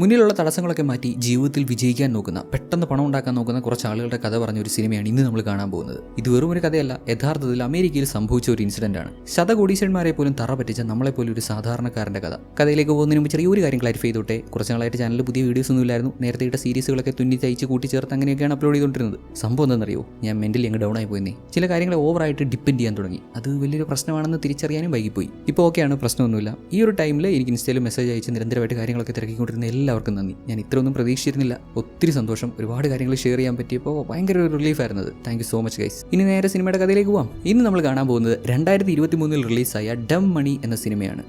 മുന്നിലുള്ള തടസ്സങ്ങളൊക്കെ മാറ്റി ജീവിതത്തിൽ വിജയിക്കാൻ നോക്കുന്ന പെട്ടെന്ന് പണം ഉണ്ടാക്കാൻ നോക്കുന്ന കുറച്ച് ആളുകളുടെ കഥ പറഞ്ഞ ഒരു സിനിമയാണ് ഇന്ന് നമ്മൾ കാണാൻ പോകുന്നത്. ഇത് വെറും ഒരു കഥയല്ല. യഥാർത്ഥത്തിൽ അമേരിക്കയിൽ സംഭവിച്ച ഒരു ഇൻസിഡന്റ് ആണ്. ശതകോടീശ്വരന്മാരെ പോലും തറ പറ്റിച്ച നമ്മളെ ഒരു സാധാരണക്കാരന്റെ കഥ. കഥയിലേക്ക് പോകുന്നതിന് മുമ്പ് ചെറിയൊരു കാര്യം ക്ലാരിഫൈ ചെയ്തോട്ടെ. കുറച്ച് നാളായിട്ട് ചാനലിൽ പുതിയ വീഡിയോസ് ഒന്നും ഇല്ലായിരുന്നു. നേരത്തെ ഇട്ട സീരീസുകളൊക്കെ തുന്നി തയ്ച്ച് കൂട്ടിച്ചേർത്ത് അങ്ങനെയൊക്കെയാണ് അപ്ലോഡ് ചെയ്തുകൊണ്ടിരുന്നത് സംഭവം എന്താണെന്നറിയോ? ഞാൻ മെന്റലി അങ്ങ് ഡൗൺ ആയി പോയിന്നേ. ചില കാര്യങ്ങളെ ഓവറായിട്ട് ഡിപ്പെൻഡ് ചെയ്യാൻ തുടങ്ങി. അത് വലിയൊരു പ്രശ്നമാണെന്ന് തിരിച്ചറിയാനും വൈകിപ്പോയി. ഇപ്പോൾ ഓക്കെയാണ് പ്രശ്നമൊന്നുമില്ല. ഈ ഒരു ടൈമിൽ എനിക്ക് ഇൻസ്റ്റയിൽ മെസ്സേജ് അയച്ച് നിരന്തരമായിട്ട് കാര്യങ്ങളൊക്കെ തിരക്കിക്കൊണ്ടിരുന്ന എല്ലാവർക്കും നന്ദി. ഞാൻ ഇത്രയൊന്നും പ്രതീക്ഷിച്ചിരുന്നില്ല. ഒത്തിരി സന്തോഷം. ഒരുപാട് കാര്യങ്ങൾ ഷെയർ ചെയ്യാൻ പറ്റിയപ്പോൾ ഭയങ്കര ഒരു റിലീഫായിരുന്നു thank you so much guys ഇനി നേരെ സിനിമയുടെ കഥയിലേക്ക് പോവാം. ഇന്ന് നമ്മൾ കാണാൻ പോകുന്നത് രണ്ടായിരത്തി ഇരുപത്തി മൂന്നിൽ റിലീസായ ഡം മണി എന്ന സിനിമയാണ്.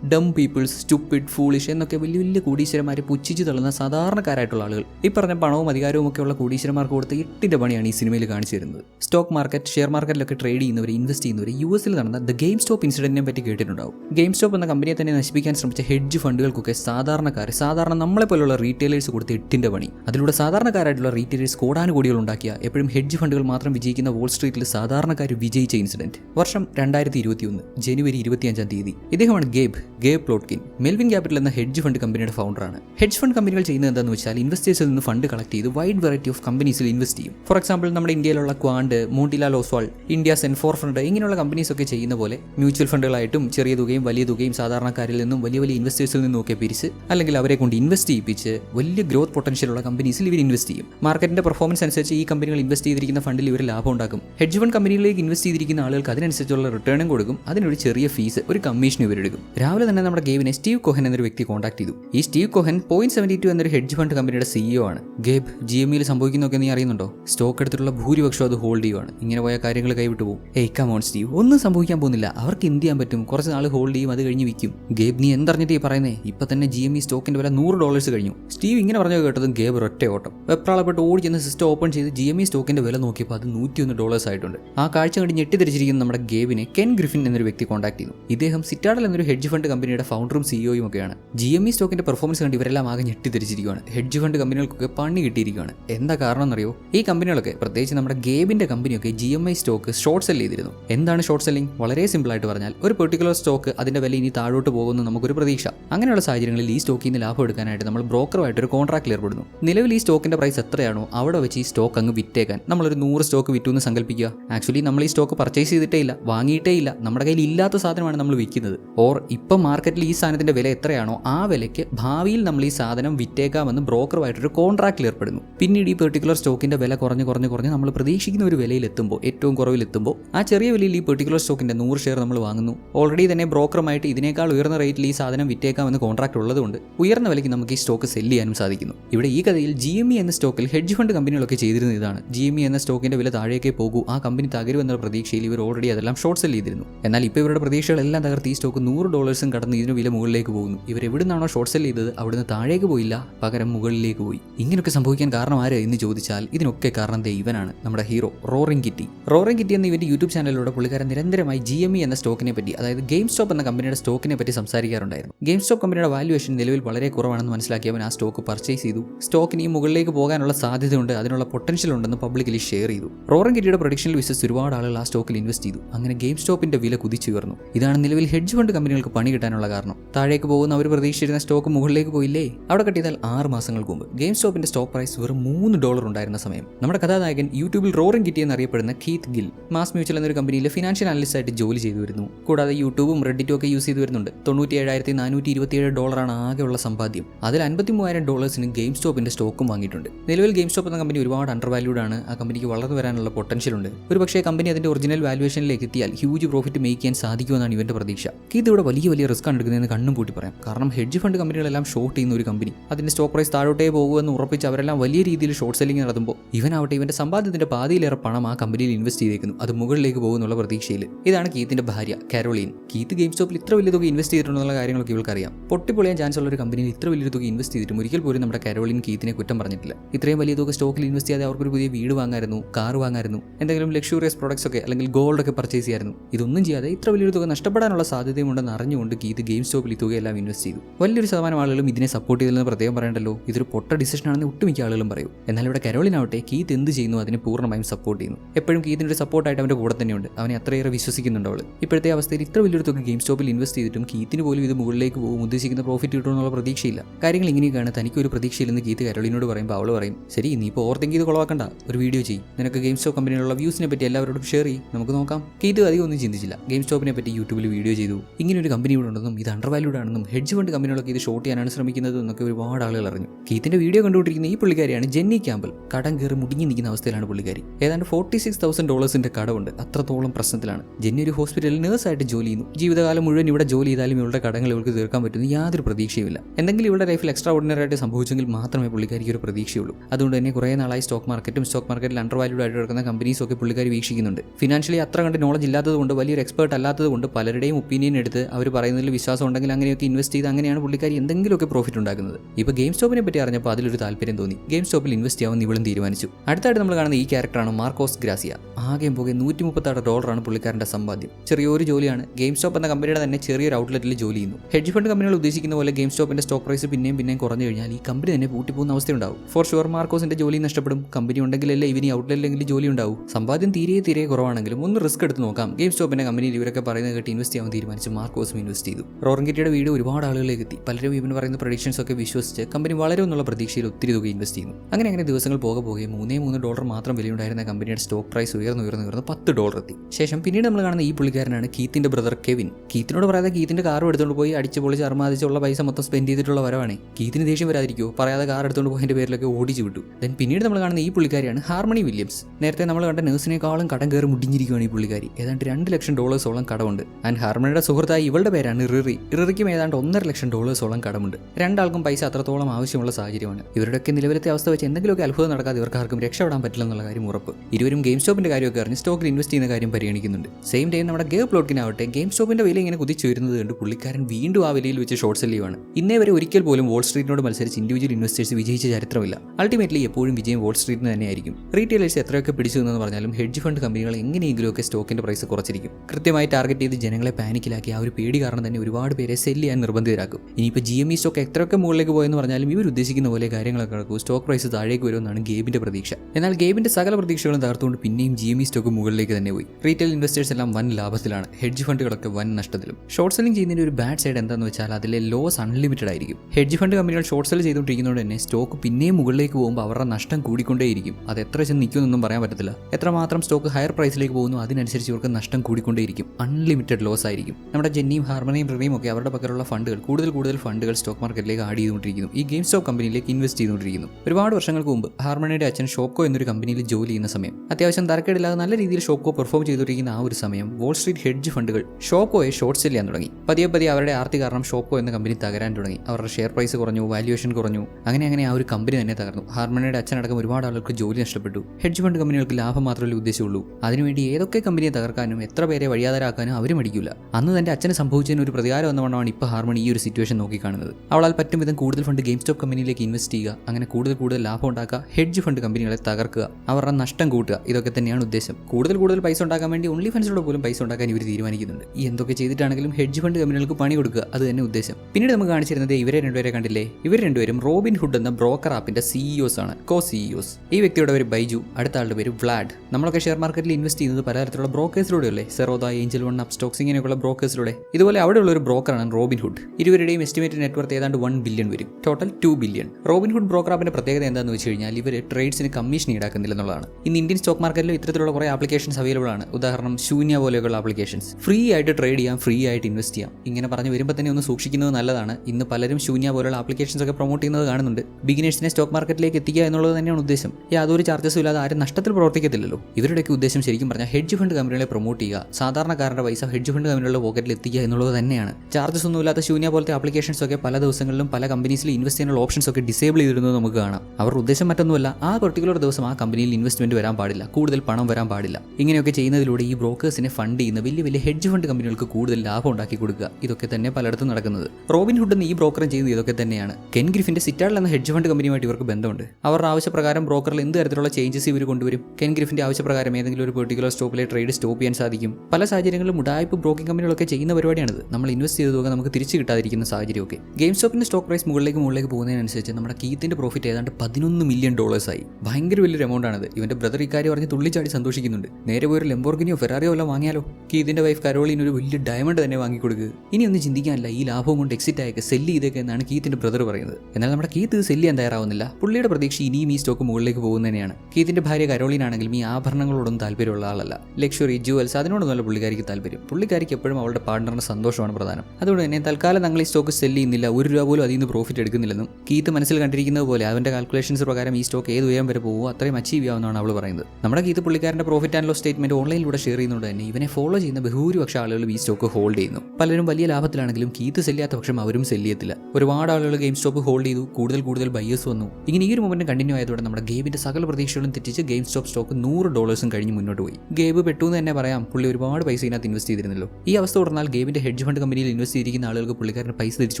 ഡം പീപ്പിൾസ് സ്റ്റുപ്പിഡ് ഫൂളിഷ് എന്നൊക്കെ വലിയ വലിയ കോടീശ്വരന്മാരെ പുച്ഛിച്ച് തള്ളുന്ന സാധാരണക്കാരായിട്ടുള്ള ആളുകൾ. ഈ പറഞ്ഞ പണവും അധികാരവും ഒക്കെ ഉള്ള കോടീശ്വരന്മാർക്ക് കൊടുത്ത എട്ടിന്റെ പണിയാണ് ഈ സിനിമയിൽ കാണിച്ചു തരുന്നത്. സ്റ്റോക്ക് മാർക്കറ്റ് ഷെയർ മാർക്കറ്റിലൊക്കെ ട്രേഡ് ചെയ്യുന്നവർ ഇൻവെസ്റ്റ് ചെയ്യുന്നവർ യു എസിൽ നടന്ന ദ ഗെയിം സ്റ്റോപ്പ് ഇൻസിഡന്റിനെ പറ്റി കേട്ടിട്ടുണ്ടാവും. ഗെയിം സ്റ്റോപ്പ് എന്ന കമ്പനിയെ തന്നെ നശിപ്പിക്കാൻ ശ്രമിച്ച ഹെഡ്ജ് ഫണ്ടുകൾക്കൊക്കെ സാധാരണക്കാർ സാധാരണ നമ്മളെ പോലുള്ള റീറ്റെയിലേഴ്സ് കൊടുത്ത എട്ടിന്റെ പണി. അതിലൂടെ സാധാരണക്കാരായിട്ടുള്ള റീറ്റെയിലേഴ്സ് കോടാനുകോടികൾ ഉണ്ടാക്കിയ എപ്പോഴും ഹെഡ്ജ് ഫണ്ടുകൾ മാത്രം വിജയിക്കുന്ന വോൾ സ്ട്രീറ്റിൽ സാധാരണക്കാർ വിജയിച്ച ഇൻസിഡന്റ് വർഷം രണ്ടായിരത്തി ഇരുപത്തിയൊന്ന് ജനുവരി ഇരുപത്തിയഞ്ചാം തീയതി. ഇദ്ദേഹമാണ് Gabe. Gabe Plotkin. Melvin Capital എന്ന ഹെഡ്ജ് ഫണ്ട് കമ്പനിയുടെ ഫൗണ്ടറാണ്. ഹെഡ്ജ് ഫണ്ട് കമ്പനികൾ ചെയ്യുന്നത് എന്താണെന്ന് വെച്ചാൽ ഇൻവെസ്റ്റേഴ്സിൽ നിന്ന് ഫണ്ട് കളക്ട് ചെയ്ത് വൈഡ് വെറൈറ്റി ഓഫ് കമ്പനീസിൽ ഇൻവെസ്റ്റ് ചെയ്യും. ഫോർ എക്സാമ്പിൾ നമ്മുടെ ഇന്ത്യയിലുള്ള ക്വാണ്ട് മോണ്ടിലാൽ ഓസ്വാൾ ഇന്ത്യ സെൻഫോർ ഫണ്ട് ഇങ്ങനെയുള്ള കമ്പനീസ് ഒക്കെ ചെയ്യുന്ന പോലെ മ്യൂച്വൽ ഫണ്ടുകളായിട്ടും ചെറിയ തുകയും വലിയ തുകയും സാധാരണക്കാരിൽ നിന്നും വലിയ വലിയ ഇൻവെസ്റ്റേഴ്സിൽ നിന്നും ഒക്കെ പിരിച്ച് അല്ലെങ്കിൽ അവരെ കൊണ്ട് ഇൻവെസ്റ്റ് ചെയ്യിപ്പിച്ച് വലിയ ഗ്രോത്ത് പൊട്ടൻഷ്യൽ ഉള്ള കമ്പനീസിൽ ഇവർ ഇൻവെസ്റ്റ് ചെയ്യും. മാർക്കറ്റിന്റെ പെർഫോമൻസ് അനുസരിച്ച് ഈ കമ്പനികൾ ഇൻവെസ്റ്റ് ചെയ്തിരിക്കുന്ന ഫണ്ടിൽ ഇവർ ലാഭം ഉണ്ടാക്കും. ഹെഡ്ജ് ഫണ്ട് കമ്പനികളിലേക്ക് ഇൻവെസ്റ്റ് ചെയ്തിരിക്കുന്ന ആളുകൾക്ക് അതിനനുസരിച്ചുള്ള റിട്ടേണും കൊടുക്കും. അതിനൊരു ചെറിയ ഫീസ് ഒരു കമ്മീഷൻ ഇവരെടുക്കും രാവിലെ തന്നെ നമ്മുടെ ഗേബിനെ സ്റ്റീവ് കോഹൻ എന്നൊരു വ്യക്തി കോൺടാക്ട് ചെയ്തു. ഈ Steve Cohen Point seventy two എന്നൊരു ഹെഡ്ജ് ഫണ്ട് കമ്പനിയുടെ സിഇഒ ആണ്. ഗേബ് ജി എം ഇയിൽ സംഭവിക്കുന്നൊക്കെ നീ അറിയുന്നുണ്ടോ? സ്റ്റോക്ക് എടുത്തിട്ടുള്ള ഭൂരിപക്ഷം അത് ഹോൾഡ് ചെയ്യുവാണ്. ഇങ്ങനെ പോയ കാര്യങ്ങൾ കൈവിട്ടു പോകും. ഏയ് കമോൺ സ്റ്റീവ്. ഒന്നും സംഭവിക്കാൻ പോകുന്നില്ല. അവർക്ക് എന്ത് ചെയ്യാൻ പറ്റും? കുറച്ച് നാൾ ഹോൾഡ് ചെയ്യും അത് കഴിഞ്ഞ് വിൽക്കും. ഗേബ് നീ എന്തറിഞ്ഞിട്ട് ഈ പറയുന്നേ? ഇപ്പൊ തന്നെ ജി എം ഇ സ്റ്റോക്കിന്റെ വില നൂറ് ഡോളേഴ്സ് കഴിഞ്ഞു. സ്റ്റീവ് ഇങ്ങനെ പറഞ്ഞു കേട്ടതും ഗേബ് ഒറ്റ ഓട്ടം. വെപ്രാളപ്പെട്ട് ഓടി ചെന്ന് സിസ്റ്റം ഓപ്പൺ ചെയ്ത് ജി എം ഇ സ്റ്റോക്കിന്റെ വില നോക്കിയപ്പോൾ അത് നൂറ്റിയൊന്ന് ഡോളേഴ്സ് ആയിട്ടുണ്ട്. ആ കാഴ്ച കണ്ട് ഞെട്ടിത്തിരിച്ചിരിക്കുന്ന നമ്മുടെ ഗേബിനെ കെൻ ഗ്രിഫിൻ എന്നൊരു വ്യക്തി കോൺടാക്ട് ചെയ്തു. ഇദ്ദേഹം സിറ്റാഡൽ എന്നൊരു ഹെഡ്ജ് ഫണ്ട് കമ്പനിയുടെ ഫൗണ്ടറും സിഇഒയും ഒക്കെയാണ് ജി എം ഇ സ്റ്റോക്കിന്റെ പെർഫോമൻസ് കണ്ട് ഇവരെല്ലാം ആകെ ഞെട്ടിത്തിരിച്ചിരിക്കുകയാണ് ഹെഡ്ജ് ഫണ്ട് കമ്പനികൾക്കൊക്കെ പണി കിട്ടിയിരിക്കുകയാണ് എന്താ കാരണം എന്നറിയോ? ഈ കമ്പനികളൊക്കെ പ്രത്യേകിച്ച് നമ്മുടെ ഗേബിന്റെ കമ്പനിയൊക്കെ G M I stock short sell ചെയ്തിരുന്നു. എന്താണ് ഷോർട്ട് സെല്ലിംഗ് വളരെ സിമ്പിൾ ആയിട്ട് പറഞ്ഞാൽ ഒരു പെർട്ടിക്കുലർ സ്റ്റോക്ക് അതിന്റെ വില ഇനി താഴോട്ട് പോകുമെന്ന് നമുക്കൊരു പ്രതീക്ഷ. അങ്ങനെയുള്ള സാഹചര്യങ്ങളിൽ ഈ സ്റ്റോക്കിൽ നിന്ന് ലാഭം എടുക്കാനായിട്ട് നമ്മൾ ബ്രോക്കറുമായിട്ട് ഒരു കോൺട്രാക്ട് ഏർപ്പെടുന്നു. നിലവിൽ ഈ സ്റ്റോക്കിന്റെ പ്രൈസ് എത്രയാണോ അവിടെ വെച്ച് ഈ സ്റ്റോക്ക് അങ്ങ് വിറ്റേക്കാൻ നമ്മളൊരു നൂറ് സ്റ്റോക്ക് വിറ്റു എന്ന് സങ്കല്പിക്കുക. ആക്ച്വലി നമ്മൾ ഈ സ്റ്റോക്ക് പർച്ചേസ് ചെയ്തിട്ടേ ഇല്ല വാങ്ങിയിട്ടേ ഇല്ല. നമ്മുടെ കയ്യിൽ ഇല്ലാത്ത സാധനമാണ് നമ്മൾ വിൽക്കുന്നത്. ഓർ ഇപ്പം മാർക്കറ്റിൽ ഈ സാധനത്തിന്റെ വില എത്രയാണോ ആ വിലയ്ക്ക് ഭാവിയിൽ നമ്മൾ ഈ സാധനം വിറ്റേക്കാമെന്ന് ബ്രോക്കറുമായിട്ടൊരു കോൺട്രാക്റ്റിൽ ഏർപ്പെടുന്നു. പിന്നീട് ഈ പെർട്ടിക്കുലർ സ്റ്റോക്കിന്റെ വില കുറഞ്ഞ് കുറഞ്ഞ് കുറഞ്ഞ് നമ്മൾ പ്രതീക്ഷിക്കുന്ന ഒരു വിലയിൽ എത്തുമ്പോൾ ഏറ്റവും കുറവിൽ എത്തുമ്പോൾ ആ ചെറിയ വിലയിൽ ഈ പെർട്ടിക്കുലർ സ്റ്റോക്കിന്റെ നൂറ് ഷെയർ നമ്മൾ വാങ്ങുന്നു. ഓൾറെഡി തന്നെ ബ്രോക്കറുമായിട്ട് ഇതിനേക്കാൾ ഉയർന്ന റേറ്റിൽ ഈ സാധനം വിറ്റേക്കാമെന്ന് കോൺട്രാക്ട് ഉള്ളതുകൊണ്ട് ഉയർന്ന വിലയ്ക്ക് നമുക്ക് ഈ സ്റ്റോക്ക് സെല്ല് ചെയ്യാനും സാധിക്കുന്നു. ഇവിടെ ഈ കഥയിൽ ജി എം ഇ എന്ന സ്റ്റോക്കിൽ ഹെഡ്ജ് ഫണ്ട് കമ്പനികളൊക്കെ ചെയ്തിരുന്ന ഇതാണ്. ജി എം ഇ എന്ന സ്റ്റോക്കിന്റെ വില താഴേക്കേ പോകൂ ആ കമ്പനി തകരുമെന്ന പ്രതീക്ഷയിൽ ഇവർ ഓൾറെഡി അതെല്ലാം ഷോർട്ട് സെൽ ചെയ്തിരുന്നു. എന്നാൽ ഇപ്പോൾ ഇവരുടെ പ്രതീക്ഷകളെല്ലാം തകർത്ത് ഈ സ്റ്റോക്ക് നൂറ് ഡോളേഴ്സും കടന്ന് ഇതിനു വില മുകളിലേക്ക് പോകുന്നു. ഇവർ എവിടുന്നാണോ ഷോർട്ട് സെൽ ചെയ്തത് അവിടുന്ന് താഴേക്ക് പോയില്ല പകരം മുകളിലേക്ക് പോയി. ഇങ്ങനെയൊക്കെ സംഭവിക്കാൻ കാരണം ആര് എന്ന് ചോദിച്ചാൽ ഇതിനൊക്കെ കാരണം ഇവനാണ് നമ്മുടെ hero Roaring Kitty Roaring Kitty എന്ന ഇവന്റെ യൂട്യൂബ് ചാനലിലൂടെ പുള്ളിക്കാരൻ നിരന്തരമായി ജി എം ഇ എന്ന സ്റ്റോക്കിനെ പറ്റി അതായത് ഗെയിം സ്റ്റോപ്പ് എന്ന കമ്പനിയുടെ സ്റ്റോക്കിനെ പറ്റി സംസാരിക്കാറുണ്ടായിരുന്നു. ഗെയിം സ്റ്റോപ്പ് കമ്പനിയുടെ വാല്യുവേഷൻ നിലവിൽ വളരെ കുറവാണെന്ന് മനസ്സിലാക്കിയവൻ ആ സ്റ്റോക്ക് പർച്ചേസ് ചെയ്തു. സ്റ്റോക്കിന് ഈ മുകളിലേക്ക് പോകാനുള്ള സാധ്യതയുണ്ട് അതിനുള്ള പൊട്ടൻഷ്യൽ ഉണ്ടെന്ന് പബ്ലിക്കലി ഷെയർ ചെയ്തു. റോറിംഗ് കിറ്റിയുടെ പ്രൊഡിക്ഷനിൽ വിശ്വസിച്ച് ഒരുപാട് ആളുകൾ ആ സ്റ്റോക്കിൽ ഇൻവെസ്റ്റ് ചെയ്തു. അങ്ങനെ ഗെയിം സ്റ്റോപ്പിന്റെ വില കുതിച്ചുയർന്നു. ഇതാണ് നിലവിൽ ഹെഡ്ജ് ഫണ്ട് കമ്പനികൾക്ക് പണി കിട്ടാനുള്ള കാരണം. താഴേക്ക് പോകുന്ന അവർ പ്രതീക്ഷിച്ചിരുന്ന സ്റ്റോക്ക് മുകളിലേക്ക് പോയില്ലേ? അവിടെ കട്ടിയതാൽ ആറ് മാസങ്ങൾക്ക് മുമ്പ്. ഗെയിം സ്റ്റോപ്പിന്റെ സ്റ്റോക്ക് പ്രൈസ് വെറും മൂന്ന് ഡോളർ ഉണ്ടായിരുന്ന സമയം. നമ്മുടെ കഥാനായകൻ യൂട്യൂബിൽ റോറിംഗ് കിറ്റി എന്നറിയപ്പെടുന്ന കീത്ത് ഗിൽ മാസ് മ്യൂച്വൽ എന്നൊരു കമ്പനിയിൽ ഫിനാൻഷ്യൽ അനലിസ്റ്റ് ആയിട്ട് ജോലി ചെയ്തു വരുന്നു. കൂടാതെ യൂട്യൂബും റെഡിറ്റും ഒക്കെ യൂസ് ചെയ്തു വരുന്നുണ്ട്. തൊണ്ണൂറ്റി ഏഴായിരത്തി നാനൂറ്റി ഇരുപത്തിയേഴ് ഡോളറാണ് ആകെയുള്ള സമ്പാദ്യം. അതിൽ അൻപത്തി മൂവായിരം ഡോളേഴ്സിന് ഗെയിം സ്റ്റോപ്പിന്റെ സ്റ്റോക്കും വാങ്ങിയിട്ടുണ്ട്. നിലവിൽ ഗെയിം സ്റ്റോപ്പ് എന്ന കമ്പനി ഒരുപാട് അണ്ടർ വാല്യൂഡ് ആണ്. ആ കമ്പനിക്ക് വളർന്നു വരാനുള്ള പൊട്ടൻഷ്യൽ ഉണ്ട്. ഒരു പക്ഷേ കമ്പനി അതിന്റെ ഒറിജിനൽ വാല്യുവേഷനിലേക്ക് എത്തിയാൽ ഹ്യൂജ് പ്രോഫിറ്റ് മേക്ക് ചെയ്യാൻ സാധിക്കുമെന്നാണ് ഇവന്റെ പ്രതീക്ഷ. കീത്ത് ഇവിടെ വലിയ വലിയ റിസ്ക് എടുക്കുന്നതെന്ന് കണ്ണും പൂട്ടി പറയാം. കാരണം ഹെഡ്ജ് ഫണ്ട് കമ്പനികളെല്ലാം ഷോർട്ട് ചെയ്യുന്ന ഒരു കമ്പനി അതിന്റെ സ്റ്റോക്ക് പ്രൈസ് താഴോട്ടേ പോകുമെന്ന് ഉറപ്പിച്ച് അവരെല്ലാം വലിയ രീതിയിൽ ഷോർട്ട് സെല്ലിംഗ് നടത്തുമ്പോൾ ഇവനാവട്ടെ ഇവന്റെ സമ്പാദ്യത്തിന്റെ പാതിയിലേറെ പണം ആ കമ്പനിയിൽ ഇൻവെസ്റ്റ് ചെയ്തേക്കുന്നു. അത് മുകളിലേക്ക് പോകുന്നുള്ള പ്രതീക്ഷയിൽ. ഇതാണ് കീത്തിന്റെ ഭാര്യ കരോളിൻ. കീത്ത് ഗെയിം സ്റ്റോപ്പിൽ ഇത്ര വലിയ തുക ഇൻവെസ്റ്റ് ചെയ്തിട്ടുള്ള കാര്യങ്ങളൊക്കെ ഇവൾക്കറിയാം. പൊട്ടിപ്പൊളിയാൻ ചാൻസ് ഉള്ള ഒരു കമ്പനിയിൽ ഇത്ര വലിയ തുക ഇൻവെസ്റ്റ് ചെയ്തിട്ടും ഒരിക്കൽ പോലും നമ്മുടെ കാരോളിൻ കീത്തിനെ കുറ്റം പറഞ്ഞിട്ടില്ല. ഇത്രയും വലിയ തുക സ്റ്റോക്കിൽ ഇൻവെസ്റ്റ് ചെയ്യാതെ അവർക്കൊരു പുതിയ വീട് വാങ്ങായിരുന്നു കാർ വാങ്ങായിരുന്നു എന്തെങ്കിലും ലക്ഷൂറിയസ് പ്രോഡക്ട്സ് ഒക്കെ അല്ലെങ്കിൽ ഗോൾഡ് ഒക്കെ പർച്ചേസ് ചെയ്യായിരുന്നു. ഇതൊന്നും ചെയ്യാതെ ഇത്ര വലിയൊരു തുക നഷ്ടപ്പെടാനുള്ള സാധ്യതയുണ്ടെന്ന് അറിഞ്ഞുകൊണ്ട് കീത്ത് ഗെയിം സ്റ്റോപ്പിൽ തുകയെല്ലാം ഇൻവെസ്റ്റ് ചെയ്തു. വലിയൊരു ശതമാനം ആളുകളും ഇതിനെ സപ്പോർട്ട് ചെയ്തതെന്ന് പ്രത്യേകം പറയണ്ടല്ലോ? ഇതൊരു പൊട്ട ഡിസിഷൻ ആണെന്ന് ഒട്ടുമിക്ക ആളുകളും പറയും. എന്നാൽ ഇവിടെ കരോളിനാവട്ടെ കീത്ത് എന്ത് ചെയ്യുന്നു അതിനെ പൂർണമായും സപ്പോർട്ട് ചെയ്യുന്നു. എപ്പോഴും കീത്തിന്റെ ഒരു സപ്പോർട്ടായിട്ട് അവന്റെ കൂടെ തന്നെയുണ്ട്. അവനെ അത്രയേറെ വിശ്വസിക്കുന്നുണ്ട് അവൾ ഇപ്പോഴത്തെ അവസ്ഥയിൽ ഇത്ര വലിയൊരു തുക ഗെയിം സ്റ്റോപ്പിൽ ഇൻവെസ്റ്റ് ചെയ്തിട്ടും കീത്തിന് പോലും ഇത് മുകളിലേക്ക് പോകും ഉദ്ദേശിക്കുന്ന പ്രോഫിറ്റ് കിട്ടുമെന്നുള്ള പ്രതീക്ഷയില്ല. കാര്യങ്ങൾ ഇങ്ങനെയൊക്കെയാണ് തനിക്ക് ഒരു പ്രതീക്ഷയില്ലെന്ന് കീത്ത് കരോളിനോട് പറയുമ്പോൾ അവൾ പറയും. ശരി നീ ഇപ്പോൾ ഓർത്തെങ്കിൽ ഇത് കുളവാക്കണ്ട. ഒരു വീഡിയോ ചെയ്യും. നിനക്ക് ഗെയിം സ്റ്റോപ്പ് കമ്പനിയിലുള്ള വ്യൂസിനെ പറ്റി എല്ലാവരോടും ഷെയർ ചെയ്യും. നമുക്ക് നോക്കാം. കീത്ത് അധികം ഒന്നും ചിന്തിച്ചില്ല. ഗെയിം സ്റ്റോപ്പിനെ പറ്റി യൂട്യൂബിൽ വീഡിയോ ചെയ്തു. ഇങ്ങനെ ഒരു കമ്പനി ഉണ്ടെന്നും ഇത് അണ്ടർ വാല്യൂഡ് ആണെന്നും ഹെഡ്ജ് ഫണ്ട് കമ്പനികളൊക്കെ ഇത് ഷോർട്ട് ചെയ്യാനാണ് ശ്രമിക്കുന്നത് എന്നൊക്കെ ഒരുപാട് ആളുകൾ അറിഞ്ഞു. കീത്തിന്റെ വീഡിയോ കണ്ടുകൊണ്ടിരിക്കുന്ന ഈ പുള്ളിക്കാരിയാണ് ജെന്നി ക്യാമ്പൽ കടം കയറി മുടിഞ്ഞു നിൽക്കുന്ന അവസ്ഥയിലാണ് പുള്ളിക്കാരി. ഏതാണ്ട് ഫോർട്ടി സിക്സ് തൗസൻഡ് ഡോളേഴ്സിന്റെ കടമുണ്ട്. അത്രത്തോളം പ്രശ്നത്തിലാണ്. ജെന്നി ഒരു ഹോസ്പിറ്റലിൽ നേഴ്സായിട്ട് ജോലി ചെയ്യുന്നു. ജീവിതകാലം മുഴുവൻ ഇവിടെ ജോലി ചെയ്താലും ഇവളുടെ കടങ്ങൾ ഇവൾക്ക് തീർക്കാൻ പറ്റുന്ന യാതൊരു പ്രതീക്ഷയുമില്ല. എന്തെങ്കിലും ഇവളുടെ ലൈഫിൽ എക്സ്ട്രാ ഓർഡിനറി ആയിട്ട് സംഭവിച്ചെങ്കിൽ മാത്രമേ പുള്ളിക്കാരിക്ക് ഒരു പ്രതീക്ഷയുള്ളൂ. അതുകൊണ്ട് തന്നെ കുറേ നാളായി സ്റ്റോക്ക് മാർക്കറ്റും സ്റ്റോക്ക് മാർക്കറ്റിൽ അണ്ടർ വാല്യൂഡ് ആയിട്ട് കിടക്കുന്ന കമ്പനീസ് ഒക്കെ പുള്ളിക്കാരി വീക്ഷിക്കുന്നുണ്ട്. ഫിനാൻഷ്യലി അത്ര കണ്ട് നോളജ് ഇല്ലാത്തതുകൊണ്ട് വലിയൊരു എക്സ്പേർട്ട് അല്ലാത്തതുകൊണ്ട് പലരുടെയും ഒപ്പീനിയൻ എടുത്ത് അവർ പറയുന്നതിൽ വിശ്വാസം ഉണ്ടെങ്കിൽ അങ്ങനെയൊക്കെ ഇൻവെസ്റ്റ് ചെയ്ത് അങ്ങനെയാണ് പുള്ളിക്കാരി എന്തെങ്കിലുമൊക്കെ പ്രോഫിറ്റ് ഉണ്ടാക്കുന്നത്. ഇപ്പോൾ ഗെയിം സ്റ്റോപ്പിനെ പറ്റി അറിഞ്ഞപ്പോൾ അതിലൊരു താല്പര്യം തോന്നി. ഗെയിം സ്റ്റോപ്പിൽ ഇൻവെസ്റ്റ് ചെയ്യാമെന്ന് ഇവളും തീരുമാനിച്ചു. അടുത്തായിട്ട് നമ്മൾ കാണുന്ന ഈ ക്യാരക്ടറാണ് മാർക്കോസ് ഗ്രാസിയ. ആകെയും പോകെ നൂറ്റി മുപ്പത്താറ് ഡോളറാണ് പുള്ളിക്കാരന്റെ സമ്പാദ്യം. ചെറിയൊരു ജോലിയാണ്. ഗെയിം സ്റ്റോപ്പ് എന്ന കമ്പനിയുടെ തന്നെ ചെറിയൊരു ഔട്ട്ലെറ്റിൽ ജോലി ചെയ്യുന്നു. ഹെഡ്ജ് ഫണ്ട് കമ്പനികൾ ഉദ്ദേശിക്കുന്ന പോലെ ഗെയിം സ്റ്റോപ്പിന്റെ സ്റ്റോക്ക് പ്രൈസ് പിന്നെയും പിന്നെയും കുറഞ്ഞു കഴിഞ്ഞാൽ ഈ കമ്പനി തന്നെ പൂട്ടിപ്പോകുന്ന അവസ്ഥയുണ്ടാവും. ഫോർ ഷുവർ മാർക്കോസിന്റെ ജോലി നഷ്ടപ്പെടും. കമ്പനി ഉണ്ടെങ്കിലല്ലേ ഇവനി ഔട്ട്ലെറ്റിലെങ്കിലും ജോലി ഉണ്ടാവും. സമ്പാദ്യം തീരെ തീരെ കുറവാണെങ്കിലും ഒന്ന് റിസ്ക് എടുത്ത് നോക്കാം. ഗെയിം സ്റ്റോപ്പിന്റെ കമ്പനിയിൽ ഇവരൊക്കെ പറയുന്നത് കേട്ട് ഇൻവെസ്റ്റ് ചെയ്യാൻ തീരുമാനിച്ച് മാർക്കോസും ഇൻവെസ്റ്റ് ചെയ്തു. റോറൻകിറ്റിയുടെ വീട് ഒരുപാട് ആളുകളിലേക്ക് എത്തി. പലരും ഇവൻ പറയുന്ന പ്രൊഡിക്ഷൻസ് ഒക്കെ വിശ്വസിച്ച് കമ്പനി വളരെ എന്നുള്ള പ്രതീക്ഷയിൽ ഒത്തിരി തുക ഇൻവെസ്റ്റ് ചെയ്യുന്നു. അങ്ങനെ അങ്ങനെ ദിവസങ്ങൾ പോകെ പോകെ മൂന്നേ മൂന്ന് ഡോളർ മാത്രം വിലയുണ്ടായിരുന്ന കമ്പനിയുടെ സ്റ്റോക്ക് പ്രൈസ് ഉയർന്നു ഉയർന്നു ഉയർന്ന് പത്ത് ഡോളർ എത്തി. ശേഷം പിന്നീട് നമ്മൾ കാണുന്ന ഈ പുള്ളിക്കാരനാണ് കീത്തിന്റെ ബ്രദർ കെവിൻ. കീത്തിനോട് പറയാതെ കീത്തിന്റെ കാർ എടുത്തുകൊണ്ട് പോയി അടിച്ച് പൊളിച്ച് അർമാദിച്ചുള്ള പൈസ മൊത്തം സ്പെൻഡ് ചെയ്തിട്ടുള്ള വരവാണ്. കീത്തിന് ദേഷ്യം വരാതിരിക്കുമോ പറയാതെ കാർ എടുത്തുകൊണ്ട് പോയതിന്റെ പേരിലൊക്കെ ഓടിച്ചു വിട്ടു. ദെൻ പിന്നീട് നമ്മൾ കാണുന്ന ഈ പുള്ളിക്കാരിയാണ് ഹാർമണി വില്യംസ് നേരത്തെ നമ്മൾ കണ്ട നഴ്സിനേക്കാളും കടം കയറി മുടിഞ്ഞിരിക്കുകയാണ് ഈ പുള്ളിക്കാരി. ഏതാണ്ട് രണ്ട് ലക്ഷം ഡോളേഴ്സോളം കടമുണ്ട്. ആൻഡ് ഹാർമണിയുടെ സുഹൃത്തായി ഇവളുടെ പേരാണ് റിറി. റിറിക്കും ഏതാണ്ട് ഒന്നര ലക്ഷം ഡോളേഴ്സോളം കടമുണ്ട്. രണ്ടാൾക്കും പൈസ അത്രത്തോളം ആവശ്യമുള്ള സാഹചര്യമാണ്. ഇവരുടെയൊക്കെ നിലവിലത്തെ അവസ്ഥ വെച്ച് എന്തെങ്കിലുമൊക്കെ അത്ഭുതം നടക്കാതെ ഇവർക്ക് ആർക്കും രക്ഷപ്പെടാൻ പറ്റില്ല എന്നുള്ള കാര്യം ഉറപ്പ്. ഇരുവരും ഗെയിം സ്റ്റോപ്പിന്റെ കാര്യമൊക്കെ അറിഞ്ഞ് സ്റ്റോക്കിൽ ഇൻവെസ്റ്റ് ചെയ്യുന്ന കാര്യം പരിഗണിക്കുന്നുണ്ട്. സെയിം ടൈം നമ്മുടെ ഗേ പ്ലോട്ടിനാവട്ടെ ഗെയിം സ്റ്റോപ്പിന്റെ വില ഇങ്ങനെ കുതിച്ചു വരുന്നത് കണ്ട് പുള്ളിക്കാരൻ വീണ്ടും ആ വിലയിൽ വെച്ച് ഷോർട്ട് സെല്ലിയാണ് ഇന്നേ വരെ ഒരിക്കൽ പോലും വോൾ സ്ട്രീറ്റിനോട് മത്സരിച്ച് ഇൻഡിവിജ്വൽ ഇൻവെസ്റ്റേഴ്സ് വിജയിച്ച ചരിത്രമില്ല. അൾട്ടിമേറ്റ്ലി എപ്പോഴും വിജയം വോൾ സ്ട്രീറ്റിന് തന്നെയായിരിക്കും. റീറ്റെയിലേഴ്സ് എത്രയൊക്കെ പിടിച്ചു എന്ന് പറഞ്ഞാലും ഹെഡ്ജ് ഫണ്ട് കമ്പനികൾ എങ്ങനെയെങ്കിലുമൊക്കെ സ്റ്റോക്കിന്റെ പ്രൈസ് കുറച്ചിരിക്കും. കൃത്യമായി ടാർഗറ്റ് ചെയ്ത് ജനങ്ങളെ പാനിക്കിലാക്കി ആ ഒരു പേടി കാരണം തന്നെ ഒരുപാട് പേരെ സെല്ല് ചെയ്യാൻ നിർബന്ധിതരാക്കും. ഇനിയിപ്പോൾ ജി എം ഇ സ്റ്റോക്ക് എത്രയൊക്കെ മുകളിലേക്ക് പോയെന്ന് പറഞ്ഞാലും ഇവർ ഉദ്ദേശിക്കുന്ന പോലെ കാര്യങ്ങളൊക്കെ നടക്കും. സ്റ്റോക്ക് പ്രൈസ് താഴേക്ക് വരുമെന്നാണ് ഗെയിമിന്റെ പ്രതീക്ഷ. എന്നാൽ ഗെയിമിന്റെ സകല പ്രതീക്ഷകളും തകർത്തുകൊണ്ട് പിന്നെയും ജി എം ഇ സ്റ്റോക്ക് മുകളിലേക്ക് തന്നെ പോയി. റീറ്റെയിൽ ഇൻവെസ്റ്റേഴ്സ് എല്ലാം വൻ ലാഭത്തിലാണ്. ഹെഡ്ജ് ഫണ്ടുകളൊക്കെ വൻ നഷ്ടത്തിലും. ഷോർട്ട് സെല്ലിംഗ് ചെയ്യുന്നതിന്റെ ഒരു ബാഡ് സൈഡ് എന്താണെന്ന് വെച്ചാൽ അതിലെ ലോസ് അൺലിമിറ്റഡ് ആയിരിക്കും. ഹെഡ്ജ് ഫണ്ട് കമ്പനികൾ ഷോർട്ട് സെൽ ചെയ്തുകൊണ്ടിരിക്കുന്നതുകൊണ്ട് തന്നെ സ്റ്റോക്ക് പിന്നെയും മുകളിലേക്ക് പോകുമ്പോൾ അവരുടെ നഷ്ടം കൂടിക്കൊണ്ടേയിരിക്കും. അത് എത്ര ചെന്ന് നിൽക്കുമെന്നൊന്നും പറയാൻ പറ്റത്തില്ല. എത്രമാത്രം സ്റ്റോക്ക് ഹയർ പ്രൈസിലേക്ക് പോകുന്നു അതിനനുസരിച്ച് ഇവർക്ക് നഷ്ടം കൂടിക്കൊണ്ടേയിരിക്കും. അൺലിമിറ്റഡ് ലോസ് ആയിരിക്കും. നമ്മുടെ ജെന്നിയും ഹാർമണിയും റിറിയും ഒക്കെ അവരുടെ പക്കലുള്ള ഫണ്ടുകൾ കൂടുതൽ കൂടുതൽ ഫണ്ടുകൾ സ്റ്റോക്ക് മാർക്കറ്റിലേക്ക് ആഡ് ചെയ്തുകൊണ്ടിരിക്കുന്നു. ഈ ഗെയിം സ്റ്റോക്ക് കമ്പനിയിലേക്ക് ഇൻവെസ്റ്റ് ചെയ്തുകൊണ്ടിരിക്കുന്നു. ഒരുപാട് വർഷങ്ങൾക്ക് മുമ്പ് ഹാർമണിയുടെ അച്ഛൻ ഷോക്കോ എന്നൊരു കമ്പനിയിൽ ജോലി ചെയ്യുന്ന സമയം അത്യാവശ്യം തരക്കേടില്ലാതെ നല്ല രീതിയിൽ ഷോക്കോ പെർഫോം ചെയ്തുകൊണ്ടിരിക്കുന്ന ആ ഒരു സമയം വോൾ സ്ട്രീറ്റ് ഹെഡ്ജ് ഫണ്ടുകൾ ഷോക്കോയെ ഷോർട്ട് സെൽ ചെയ്യാൻ തുടങ്ങി. പതിയെ പതിയെ അവരുടെ ആർത്തി കാരണം ഷോക്കോ എന്ന കമ്പനി തകരാൻ തുടങ്ങി. അവരുടെ ഷെയർ പ്രൈസ് കുറഞ്ഞു വാല്യുവേഷൻ കുറഞ്ഞു. അങ്ങനെ അങ്ങനെ ആ ഒരു കമ്പനി തന്നെ തകർന്നു. ഹാർമണിയുടെ അച്ഛനടക്കം ഒരുപാട് ആളുകൾക്ക് ജോലി നഷ്ടപ്പെട്ടു. ഹെഡ്ജ് ഫണ്ട് കമ്പനികൾക്ക് ലാഭം മാത്രമല്ലേ ഉദ്ദേശമുള്ളൂ അതിനുവേണ്ടി ഏതൊക്കെ കമ്പനിയെ തകർക്കാനും എത്ര പേരെ വഴിയാതരാക്കാനും അവർ മടിക്കില്ല അന്ന് തന്റെ അച്ഛന് സംഭവിച്ചതിന് ഒരു പ്രതികാരം എന്ന വണ്ണമാണ് ഇപ്പോൾ ഹാർമണി ഈ ഒരു സിറ്റുവേഷൻ നോക്കിക്കാണുന്നത്. അവളാൽ പറ്റും വിധം കൂടുതൽ ഫണ്ട് ഗെയിം സ്റ്റോപ്പ് കമ്പനിയിലേക്ക് ഇൻവെസ്റ്റ് ചെയ്യുക അങ്ങനെ കൂടുതൽ കൂടുതൽ ലാഭം ഉണ്ടാക്കുക ഹെഡ്ജ് ഫണ്ട് കമ്പനികളെ തകർക്കുക അവരുടെ നഷ്ടം കൂട്ടുക ഇതൊക്കെ തന്നെയാണ് ഉദ്ദേശം. കൂടുതൽ കൂടുതൽ പൈസ ഉണ്ടാക്കാൻ വേണ്ടി ഓൺലി ഫണ്ട്സിലൂടെ പോലും പൈസ ഉണ്ടാക്കാൻ ഇവർ തീരുമാനിക്കുന്നുണ്ട്. ഈ എന്തൊക്കെ ചെയ്തിട്ടാണെങ്കിലും ഹെഡ്ജ് ഫണ്ട് കമ്പനികൾക്ക് പണി കൊടുക്കുക അത് തന്നെ ഉദ്ദേശം. പിന്നീട് നമുക്ക് കാണിച്ചിരുന്നത് ഇവരെ രണ്ടുപേരെ കണ്ടില്ലേ? ഇവർ രണ്ടുപേരും റോബിൻ ഹുഡ് എന്ന ബ്രോക്കർ ആപ്പിന്റെ സിഇഒസ് ആണ് കോ സിഇഒസ് ഈ വ്യക്തിയുടെ പേര് ബൈജു അടുത്ത ആളുടെ പേര് വ്ലാഡ് നമ്മളൊക്കെ ഷെയർ മാർക്കറ്റിൽ ഇൻവെസ്റ്റ് ചെയ്യുന്നത് പലതരത്തിലുള്ള ബ്രോക്കേഴ്സിലൂടെയല്ലേ സെറോദ ഏഞ്ചൽ വൺ അപ്സ്റ്റോക്സ് ഇങ്ങനെയൊക്കെയുള്ള ബ്രോക്കേഴ്സിലൂടെ ഇതുപോലെ അവിടെയുള്ള ഒരു ബ്രോക്കറാണ് റോബിൻഹുഡ്. ഇരുവരുടെയും എസ്റ്റിമേറ്റഡ് നെറ്റ്വർത്ത് ഏതാണ്ട് വൺ ബില്യൺ വരും. Total two billion Robinhood broker പ്രത്യേകത എന്താണെന്ന് വെച്ച് കഴിഞ്ഞാൽ ഇവർ ട്രേഡ്സിന് കമ്മീഷൻ ഈടാക്കുന്നില്ല എന്നുള്ളതാണ്. ഇന്ന് ഇന്ത്യൻ സ്റ്റോക്ക് മാർക്കറ്റിൽ ഇത്തരത്തിലുള്ള കുറേ ആപ്ലിക്കേഷൻസ് അവൈലബിൾ ആണ്. ഉദാഹരണം ശൂന്യ പോലെയുള്ള ആപ്ലിക്കേഷൻസ് ഫ്രീ ആയിട്ട് ട്രേഡ് ചെയ്യാം ഫ്രീ ആയിട്ട് ഇൻവെസ്റ്റ് ചെയ്യാം. ഇങ്ങനെ പറഞ്ഞു വരുമ്പോൾ തന്നെ ഒന്ന് സൂക്ഷിക്കുന്നത് നല്ലതാണ്. ഇന്ന് പലരും ശൂന്യ പോലുള്ള ആപ്ലിക്കേഷൻസ് ഒക്കെ പ്രൊമോട്ട് ചെയ്യുന്നത് കാണുന്നുണ്ട്. ബിഗിനേഴ്സിനെ സ്റ്റോക്ക് മാർക്കറ്റിലേക്ക് എത്തിക്കുക എന്നുള്ളത് തന്നെയാണ് ഉദ്ദേശം. യാതൊരു ചാർജസും ഇല്ലാതെ ആരും നഷ്ടത്തിൽ പ്രവർത്തിക്കത്തില്ലല്ലോ. ഇവരുടെയൊക്കെ ഉദ്ദേശം ശരിക്കും പറഞ്ഞാൽ ഹെഡ്ജ് ഫണ്ട് കമ്പനികളെ പ്രൊമോട്ട് ചെയ്യുക. സാധാരണക്കാരുടെ പൈസ ഹെഡ്ജ് ഫണ്ട് കമ്പനികളുടെ പോക്കറ്റിൽ എത്തിക്കുക എന്നുള്ളത് തന്നെയാണ്. ചാർജസ് ഒന്നും ഇല്ലാത്ത ശൂന്യ പോലത്തെ ആപ്ലിക്കേഷൻസ് ഒക്കെ പല ദിവസങ്ങളിലും പല കമ്പനീസിൽ ഇൻവെസ്റ്റ് ചെയ്യാനുള്ള ഓപ്ഷൻസ് ഒക്കെ ഡിസേബിൾ ചെയ്തിരുന്നത് നമുക്ക് കാണാം. അവരുടെ ഉദ്ദേശം മറ്റൊന്നുമല്ല ആ പെർട്ടിക്കുലർ ദിവസം ആ കമ്പനിയിൽ ഇൻവെസ്റ്റ്മെന്റ് വരാൻ പാടില്ല കൂടുതൽ പണം വരാൻ പാടില്ല. ഇങ്ങനെയൊക്കെ ചെയ്യുന്നതിലൂടെ ഈ ബ്രോക്കേഴ്സിനെ ഫണ്ട് ചെയ്യുന്ന വലിയ വലിയ ഹെഡ്ജ് ഫണ്ട് കമ്പനികൾക്ക് കൂടുതൽ ലാഭം ഉണ്ടാക്കി കൊടുക്കുക. ഇതൊക്കെ തന്നെ പലയിടത്തും നടക്കുന്നത്. റോബിൻ ഹുഡ് ഈ ബ്രോക്കറും ചെയ്യുന്നത് ഇതൊക്കെ തന്നെയാണ്. കെൻ ഗ്രിഫിന്റെ സിറ്റാൾ എന്ന ഹെഡ്ജ് ഫണ്ട് കമ്പനിയുമായിട്ട് ഇവർക്ക് ബന്ധമുണ്ട്. അവരുടെ ആവശ്യപ്രകാരം ബ്രോക്കറിൽ എന്ത് തരത്തിലുള്ള ചേഞ്ചസ് ഇവർ കൊണ്ടുവരും? കെൻ ഗ്രിഫിന്റെ ആവശ്യപ്രകാരം ഏതെങ്കിലും ഒരു പെർട്ടിക്കുലർ സ്റ്റോപ്പിലെ ട്രേഡ് സ്റ്റോപ്പ് ചെയ്യാൻ സാധിക്കും. പല സാഹചര്യങ്ങളിലും ഉടായ്പ ബ്രോക്കിംഗ് കമ്പനികളൊക്കെ ചെയ്യുന്ന പരിപാടിയാണിത്. നമ്മൾ ഇൻവെസ്റ്റ് ചെയ്ത തുക നമുക്ക് തിരിച്ചു കിട്ടാതിരിക്കുന്ന സാഹചര്യമൊക്കെ. ഗെയിം സ്റ്റോപ്പിന്റെ സ്റ്റോക്ക് പ്രൈസ് മുകളിലേക്ക് മുകളിലേക്ക് പോകുന്നതിനനുസരിച്ച് നമ്മുടെ കീത്തിന്റെ പ്രോഫിറ്റ് ഏതാണ്ട് പതിനൊന്ന് മില്യൺ ഡോളേഴ്സ് ആയി. ഭയങ്കര വലിയൊരു എമൗണ്ട് ആണ് ഇവന്റെ ബ്രദർ ഇക്കാര്യം പറഞ്ഞ് തുള്ളിച്ചാടി സന്തോഷിക്കുന്നുണ്ട്. നേരെ പോയൊരു ലംബോർഗിനിയോ ഫെറാറിയോ എല്ലാം വാങ്ങിയാലോ? കീതിന്റെ വൈഫ് കരോളിന് ഒരു വലിയ ഡയമണ്ട് തന്നെ വാങ്ങിക്കൊടുക്കുക ഇനി ഒന്നും ചിന്തിക്കാനില്ല ഈ ലാഭം കൊണ്ട് എക്സിറ്റ് ആയൊക്കെ സെല്ല് ചെയ്തേക്കെ എന്നാണ് കീത്തിന്റെ ബ്രദർ പറയുന്നത്. എന്നാൽ നമ്മുടെ കീത്ത് സെല്ല് ചെയ്യാൻ തയ്യാറാവുന്നില്ല. പുള്ളിയുടെ പ്രതീക്ഷ ഇനിയും ഈ സ്റ്റോക്ക് മുകളിലേക്ക് പോകുന്നതന്നെയാണ് കീത്തിന്റെ ഭാര്യ കരോളിനാണെങ്കിലും ഈ ആഭരണങ്ങളോടൊന്നും താല്പര്യമുള്ള ആളല്ല. ലക്ഷറി ജുവൽസ് അതിനോടൊന്നുമല്ല പുള്ളിക്കാരിക്ക് താല്പര്യം. പുള്ളിക്കാരിക്ക് എപ്പോഴും അവളുടെ പാർട്ണറിന് സന്തോഷമാണ് പ്രധാനം. അതുകൊണ്ട് തന്നെ തൽക്കാലം ഞങ്ങൾ ഈ സ്റ്റോക്ക് സെല്ല് ചെയ്യുന്നില്ല. ഒരു രൂപ പോലും അതിൽ നിന്ന് പ്രോഫിറ്റ് എടുക്കുന്നില്ലെന്നും കീത്ത് മനസ്സിൽ കണ്ടിരിക്കുന്നത് പോലെ അവന്റെ കാൽക്കുലേഷൻസ് പ്രകാരം ഈ സ്റ്റോക്ക് ഏത് ഉയരം വരെ പോകുമോ അത്രയും അച്ചീവ് ചെയ്യാവുന്നതാണ് അവൾ പറയുന്നത്. നമ്മുടെ കീത്ത് പുള്ളിക്കാരന്റെ പ്രോഫിറ്റ് ആൻഡ് ലോ സ്റ്റേറ്റ്മെന്റ് ഓൺലൈനിലൂടെ ഷെയർ ചെയ്യുന്നതുകൊണ്ട് തന്നെ ഇവനെ ഫോളോ ചെയ്യുന്ന ബഹുഭൂരിപക്ഷ ആളുകളും ഈ സ്റ്റോക്ക് ഹോൾഡ് ചെയ്യുന്നു. പലരും വലിയ ലാഭത്തിലാണെങ്കിലും കീത്ത് സെല്ലാത്ത പക്ഷം അവരും സെല്ല് ചെയ്യത്തില്ല. ഒരുപാട് ആളുകൾ ഗെയിം സ്റ്റോപ്പ് ഹോൾഡ് ചെയ്തു. കൂടുതൽ കൂടുതൽ ബയ്യേഴ്സ് വന്നു. ഇങ്ങനെ ഈ ഒരു മൊമെന്റ് കണ്ടിന്യൂ ആയതോടെ നമ്മുടെ ഗെയിമിന്റെ സകല പ്രതീക്ഷകളും തെറ്റിച്ച് ഗെയിം സ്റ്റോപ്പ് സ്റ്റോക്ക് നൂറ് ഡോളേഴ്സും കഴിഞ്ഞ് മുന്നോട്ട് പോയി. ഗേബ് പെട്ടു എന്ന് തന്നെ പറയാം പുള്ളി ഒരുപാട് പൈസ ഇതിനകത്ത് ഇൻവെസ്റ്റ് ചെയ്തിരുന്നല്ലോ. ഈ അവസ്ഥ തുടർന്നാൽ ഗെയിമിന്റെ ഹെഡ്ജ് ഫണ്ട് കമ്പനിയിൽ ഇൻവെസ്റ്റ് ചെയ്തിരിക്കുന്ന ആളുകൾക്ക് പുള്ളിക്കാരന് പൈസ തിരിച്ചു